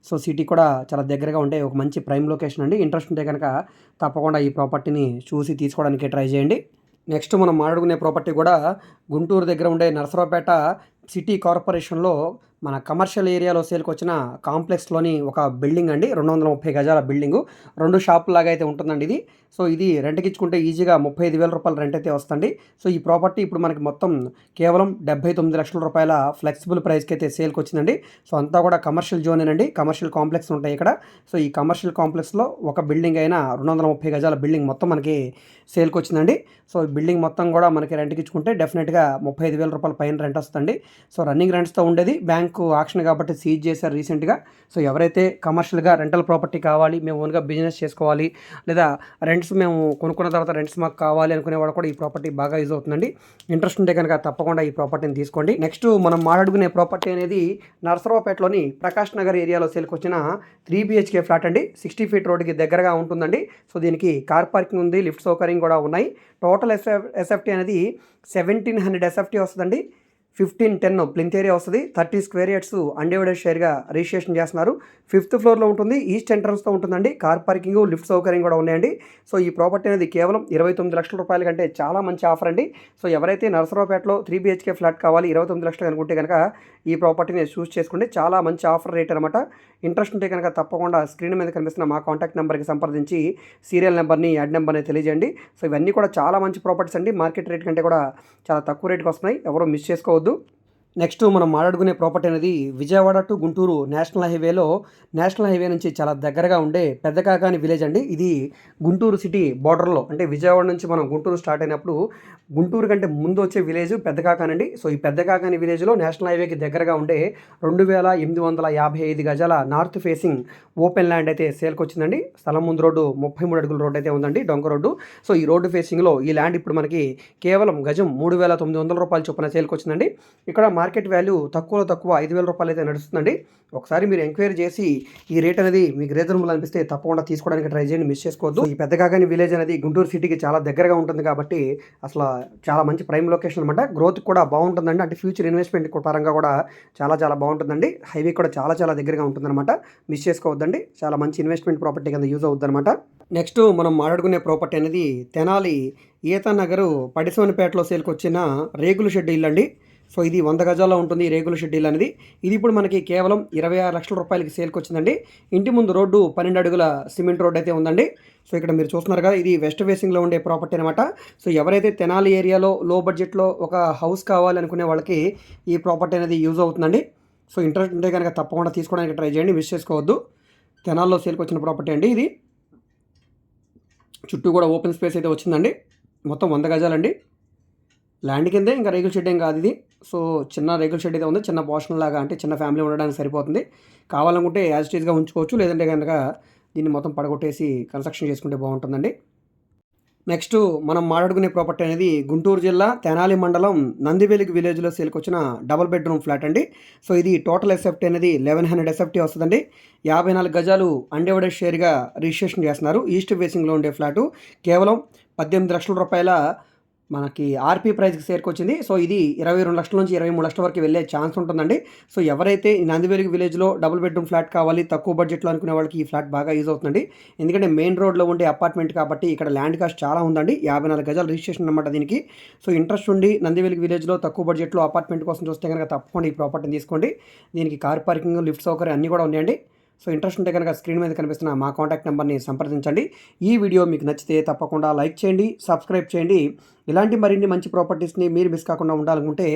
Speaker 1: సో సిటీ కూడా చాలా దగ్గరగా ఉండే ఒక మంచి ప్రైమ్ లొకేషన్ అండి. ఇంట్రెస్ట్ ఉంటే కనుక తప్పకుండా ఈ ప్రాపర్టీని చూసి తీసుకోవడానికి ట్రై చేయండి. నెక్స్ట్ మనం మాట్లాడుకునే ప్రాపర్టీ కూడా గుంటూరు దగ్గర ఉండే నరసరావుపేట సిటీ కార్పొరేషన్లో మన కమర్షియల్ ఏరియాలో సేల్కి వచ్చిన కాంప్లెక్స్లోని ఒక బిల్డింగ్ అండి. రెండు వందల ముప్పై గజాల బిల్డింగు. రెండు షాప్ లాగా అయితే ఉంటుందండి ఇది. సో ఇది రెంట్కి ఇచ్చుకుంటే ఈజీగా ముప్పై ఐదు వేల రూపాయలు రెంట్ అయితే వస్తుంది సో ఈ ప్రాపర్టీ ఇప్పుడు మనకి మొత్తం కేవలం డెబ్బై తొమ్మిది లక్షల రూపాయల ఫ్లెక్సిబుల్ ప్రైస్కి అయితే సేల్కి వచ్చిందండి సో అంతా కూడా కమర్షియల్ జోనేనండి. కమర్షియల్ కాంప్లెక్స్ ఉంటాయి ఇక్కడ. సో ఈ కమర్షియల్ కాంప్లెక్స్లో ఒక బిల్డింగ్ అయినా రెండు వందల ముప్పై గజాల బిల్డింగ్ మొత్తం మనకి సేల్కి వచ్చిందండి సో ఈ బిల్డింగ్ మొత్తం కూడా మనకి రెంట్కి ఇచ్చుకుంటే డెఫినెట్గా ముప్పై ఐదు వేల రూపాయల పైన రెంట్ వస్తుంది సో రన్నింగ్ రెంట్స్తో ఉండేది. బ్యాంక్ ఆక్షన్ కాబట్టి సీజ్ చేశారు రీసెంట్గా. సో ఎవరైతే కమర్షియల్గా రెంటల్ ప్రాపర్టీ కావాలి మేము ఓన్గా బిజినెస్ చేసుకోవాలి లేదా రెంట్స్ మేము కొనుక్కున్న తర్వాత రెంట్స్ మాకు కావాలి అనుకునేవాడు కూడా ఈ ప్రాపర్టీ బాగా యూజ్ అవుతుందండి. ఇంట్రెస్ట్ ఉంటే కనుక తప్పకుండా ఈ ప్రాపర్టీని తీసుకోండి. నెక్స్ట్ మనం మాట్లాడుకునే ప్రాపర్టీ అనేది నర్సరావుపేటలోని ప్రకాష్ నగర్ ఏరియాలో సేల్కి వచ్చిన త్రీ బిహెచ్కే ఫ్లాట్ అండి. సిక్స్టీ ఫీట్ రోడ్కి దగ్గరగా ఉంటుందండి. సో దీనికి కార్ పార్కింగ్ ఉంది లిఫ్ట్ సౌకర్యం కూడా ఉన్నాయి. టోటల్ ఎస్ఎఫ్ ఎస్ఎఫ్టీ అనేది సెవెంటీన్ హండ్రెడ్ ఎస్ఎఫ్టీ వస్తుందండి. ఫిఫ్టీన్ టెన్ ప్లింత్ ఏరియా వస్తుంది. థర్టీ స్క్వేర్ యార్డ్స్ అన్డివైడెడ్ షేర్గా రిజిస్ట్రేషన్ చేస్తున్నారు. ఫిఫ్త్ ఫ్లోర్లో ఉంటుంది. ఈస్ట్ ఎంట్రన్స్తో ఉంటుందండి. కార్ పార్కింగ్ లిఫ్ట్ సౌకర్యం కూడా ఉన్నాయండి. సో ఈ ప్రాపర్టీ అనేది కేవలం ఇరవై తొమ్మిది లక్షల రూపాయల కంటే చాలా మంచి ఆఫర్ అండి. సో ఎవరైతే నరసరావుపేటలో త్రీ బిహెచ్కే ఫ్లాట్ కావాలి ఇరవై తొమ్మిది లక్షలు అనుకుంటే కనుక ఈ ప్రాపర్టీని చూస్ చేసుకుంటే చాలా మంచి ఆఫర్ రేట్ అనమాట ఇంట్రెస్ట్ ఉంటే కనుక తప్పకుండా స్క్రీన్ మీద కనిపిస్తున్న మా కాంటాక్ట్ నెంబర్కి సంప్రదించి సీరియల్ నెంబర్ని యాడ్ నెంబర్ని తెలియజేయండి. సో ఇవన్నీ కూడా చాలా మంచి ప్రాపర్టీస్ అండి. మార్కెట్ రేట్ కంటే కూడా చాలా తక్కువ రేట్కి వస్తున్నాయి. ఎవరు మిస్ చేసుకోవద్దు. do నెక్స్ట్ మనం మాట్లాడుకునే ప్రాపర్టీ అనేది విజయవాడ టు గుంటూరు నేషనల్ హైవేలో నేషనల్ హైవే నుంచి చాలా దగ్గరగా ఉండే పెద్ద కాకాని విలేజ్ అండి. ఇది గుంటూరు సిటీ బార్డర్లో అంటే విజయవాడ నుంచి మనం గుంటూరు స్టార్ట్ అయినప్పుడు గుంటూరు కంటే ముందు వచ్చే విలేజ్ పెద్ద కాకానండి. సో ఈ పెద్ద కాకాని విలేజ్లో నేషనల్ హైవేకి దగ్గరగా ఉండే రెండు వేల ఎనిమిది వందల యాభై ఐదు గజాల నార్త్ ఫేసింగ్ ఓపెన్ ల్యాండ్ అయితే సేల్కి వచ్చిందండి. స్థలం ముందు రోడ్డు ముప్పై మూడు అడుగుల రోడ్డు అయితే ఉందండి డొంక రోడ్డు. సో ఈ రోడ్డు ఫేసింగ్లో ఈ ల్యాండ్ ఇప్పుడు మనకి కేవలం గజం మూడు వేల తొమ్మిది వందల రూపాయలు చొప్పున సేల్కి వచ్చిందండి. ఇక్కడ మార్కెట్ వాల్యూ తక్కువలో తక్కువ ఐదు వేల రూపాయలు అయితే నడుస్తుందండి. ఒకసారి మీరు ఎంక్వైరీ చేసి ఈ రేట్ అనేది మీకు రీజనబుల్ అనిపిస్తే తప్పకుండా తీసుకోవడానికి ట్రై చేయండి మిస్ చేసుకోవద్దు. ఈ పెద్దగాని విలేజ్ అనేది గుంటూరు సిటీకి చాలా దగ్గరగా ఉంటుంది కాబట్టి అసలు చాలా మంచి ప్రైమ్ లొకేషన్ అనమాట గ్రోత్ కూడా బాగుంటుందండి. అంటే ఫ్యూచర్ ఇన్వెస్ట్మెంట్ పరంగా కూడా చాలా చాలా బాగుంటుందండి. హైవే కూడా చాలా చాలా దగ్గరగా ఉంటుందన్నమాట. మిస్ చేసుకోవద్దండి. చాలా మంచి ఇన్వెస్ట్మెంట్ ప్రాపర్టీ కింద యూజ్ అవుతుందన్నమాట. నెక్స్ట్ మనం మాట్లాడుకునే ప్రాపర్టీ అనేది తెనాలి ఈత నగరు పడిసోనిపేటలో సేల్కి వచ్చిన రేగుల షెడ్ ఇల్లు అండి సో ఇది వంద గజాల్లో ఉంటుంది ఈ షెడ్యూల్ అనేది. ఇది ఇప్పుడు మనకి కేవలం ఇరవై ఆరు లక్షల రూపాయలకి సేల్కి వచ్చిందండి. ఇంటి ముందు రోడ్డు పన్నెండు అడుగుల సిమెంట్ రోడ్ అయితే ఉందండి. సో ఇక్కడ మీరు చూస్తున్నారు కదా ఇది వెస్ట్ ఫేసింగ్లో ఉండే ప్రాపర్టీ అనమాట సో ఎవరైతే తెనాలి ఏరియాలో లో బడ్జెట్లో ఒక హౌస్ కావాలనుకునే వాళ్ళకి ఈ ప్రాపర్టీ అనేది యూజ్ అవుతుందండి. సో ఇంట్రెస్ట్ ఉంటే కనుక తప్పకుండా తీసుకోవడానికి ట్రై చేయండి మిస్ చేసుకోవద్దు. తెనాల్లో సేల్కి వచ్చిన ప్రాపర్టీ అండి ఇది. చుట్టూ కూడా ఓపెన్ స్పేస్ అయితే వచ్చిందండి. మొత్తం వంద గజాలండి. ల్యాండ్ కిందే ఇంకా రేకుల షెడ్ ఏం కాదు ఇది. సో చిన్న రేకుల షెడ్ అయితే ఉంది. చిన్న పోర్షన్ లాగా అంటే చిన్న ఫ్యామిలీ ఉండడానికి సరిపోతుంది. కావాలనుకుంటే యాజ్ టీజ్గా ఉంచుకోవచ్చు. లేదంటే కనుక దీన్ని మొత్తం పడగొట్టేసి కన్స్ట్రక్షన్ చేసుకుంటే బాగుంటుందండి. నెక్స్ట్ మనం మాట్లాడుకునే ప్రాపర్టీ అనేది గుంటూరు జిల్లా తెనాలి మండలం నందివెలిగి విలేజ్లో సేల్కి వచ్చిన డబుల్ బెడ్రూమ్ ఫ్లాట్ అండి. సో ఇది టోటల్ ఎస్ఎఫ్టీ అనేది లెవెన్ హండ్రెడ్ ఎసెఫ్టీ వస్తుందండి. యాభై నాలుగు గజాలు అన్డివైడెడ్ షేర్గా రిజిస్ట్రేషన్ చేస్తున్నారు. ఈస్ట్ ఫేసింగ్లో ఉండే ఫ్లాటు కేవలం పద్దెనిమిది లక్షల రూపాయల మనకి ఆర్పీ ప్రైస్కి చేరుకొచ్చింది సో ఇది ఇరవై రెండు లక్షల నుంచి ఇరవై మూడు లక్షల వరకు వెళ్ళే ఛాన్స్ ఉంటుందండి. సో ఎవరైతే నందివేలుగు విలేజ్లో డబుల్ బెడ్రూమ్ ఫ్లాట్ కావాలి తక్కువ బడ్జెట్లో అనుకునే వాళ్ళకి ఈ ఫ్లాట్ బాగా యూజ్ అవుతుందండి. ఎందుకంటే మెయిన్ రోడ్లో ఉండే అపార్ట్మెంట్ కాబట్టి ఇక్కడ ల్యాండ్ కాస్ట్ చాలా ఉందండి. యాభై నాలుగు గజాలు రిజిస్ట్రేషన్ అనమాట దీనికి. సో ఇంట్రెస్ట్ ఉండి నందివేలుగు విలేజ్లో తక్కువ బడ్జెట్లో అపార్ట్మెంట్ కోసం చూస్తే కనుక తప్పకుండా ఈ ప్రాపర్టీని తీసుకోండి. దీనికి కార్ పార్కింగ్ లిఫ్ట్ సౌకర్యం అన్నీ కూడా ఉన్నాయండి. సో ఇంట్రెస్ట్ ఉంటే కనుక స్క్రీన్ మీద కనిపిస్తున్న మా కాంటాక్ట్ నెంబర్ని సంప్రదించండి. ఈ వీడియో మీకు నచ్చితే తప్పకుండా లైక్ చేయండి సబ్స్క్రైబ్ చేయండి. ఇలాంటి మరిన్ని మంచి ప్రాపర్టీస్ని మీరు మిస్ కాకుండా ఉండాలనుకుంటే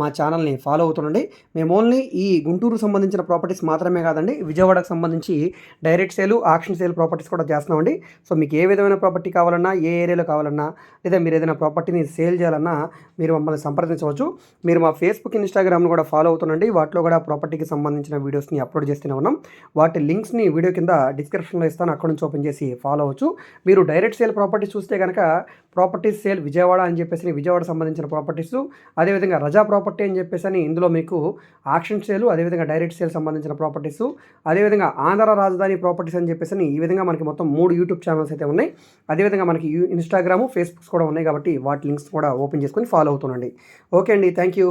Speaker 1: మా ఛానల్ని ఫాలో అవుతుండండి. మేము ఓన్లీ ఈ గుంటూరు సంబంధించిన ప్రాపర్టీస్ మాత్రమే కాదండి విజయవాడకు సంబంధించి direct sale auction sale properties కూడా చేస్తున్నామండి. సో మీకు ఏ విధమైన ప్రాపర్టీ కావాలన్నా ఏ ఏరియాలో కావాలన్నా లేదా మీరు ఏదైనా ప్రాపర్టీని సేల్ చేయాలన్నా మీరు మమ్మల్ని సంప్రదించవచ్చు. మీరు మా ఫేస్బుక్ ఇన్స్టాగ్రామ్ను కూడా ఫాలో అవుతుండండి. వాటిలో కూడా ప్రాపర్టీకి సంబంధించిన వీడియోస్ని అప్లోడ్ చేస్తూనే ఉన్నాం. వాటి లింక్స్ని వీడియో కింద డిస్క్రిప్షన్లో ఇస్తాను. అక్కడ నుంచి ఓపెన్ చేసి ఫాలో అవ్వచ్చు. మీరు డైరెక్ట్ సేల్ ప్రాపర్టీస్ చూస్తే కనుక ప్రాపర్టీస్ సేల్ విజయవాడ అని చెప్పేసి విజయవాడ సంబంధించిన ప్రాపర్టీస్. అదేవిధంగా రజా ప్రాపర్టీ అని చెప్పేసి అని ఇందులో మీకు ఆక్షన్ సేల్ అదేవిధంగా డైరెక్ట్ సేల్ సంబంధించిన ప్రాపర్టీస్. అదేవిధంగా ఆంధ్ర రాజధాని ప్రాపర్టీస్ అని చెప్పేసి ఈ విధంగా మనకి మొత్తం మూడు యూట్యూబ్ ఛానల్స్ అయితే ఉన్నాయి. అదేవిధంగా మనకి ఇన్స్టాగ్రాము ఫేస్బుక్స్ కూడా ఉన్నాయి కాబట్టి వాటి లింక్స్ కూడా ఓపెన్ చేసుకొని ఫాలో అవుతుండండి. ఓకే అండి. Thank you.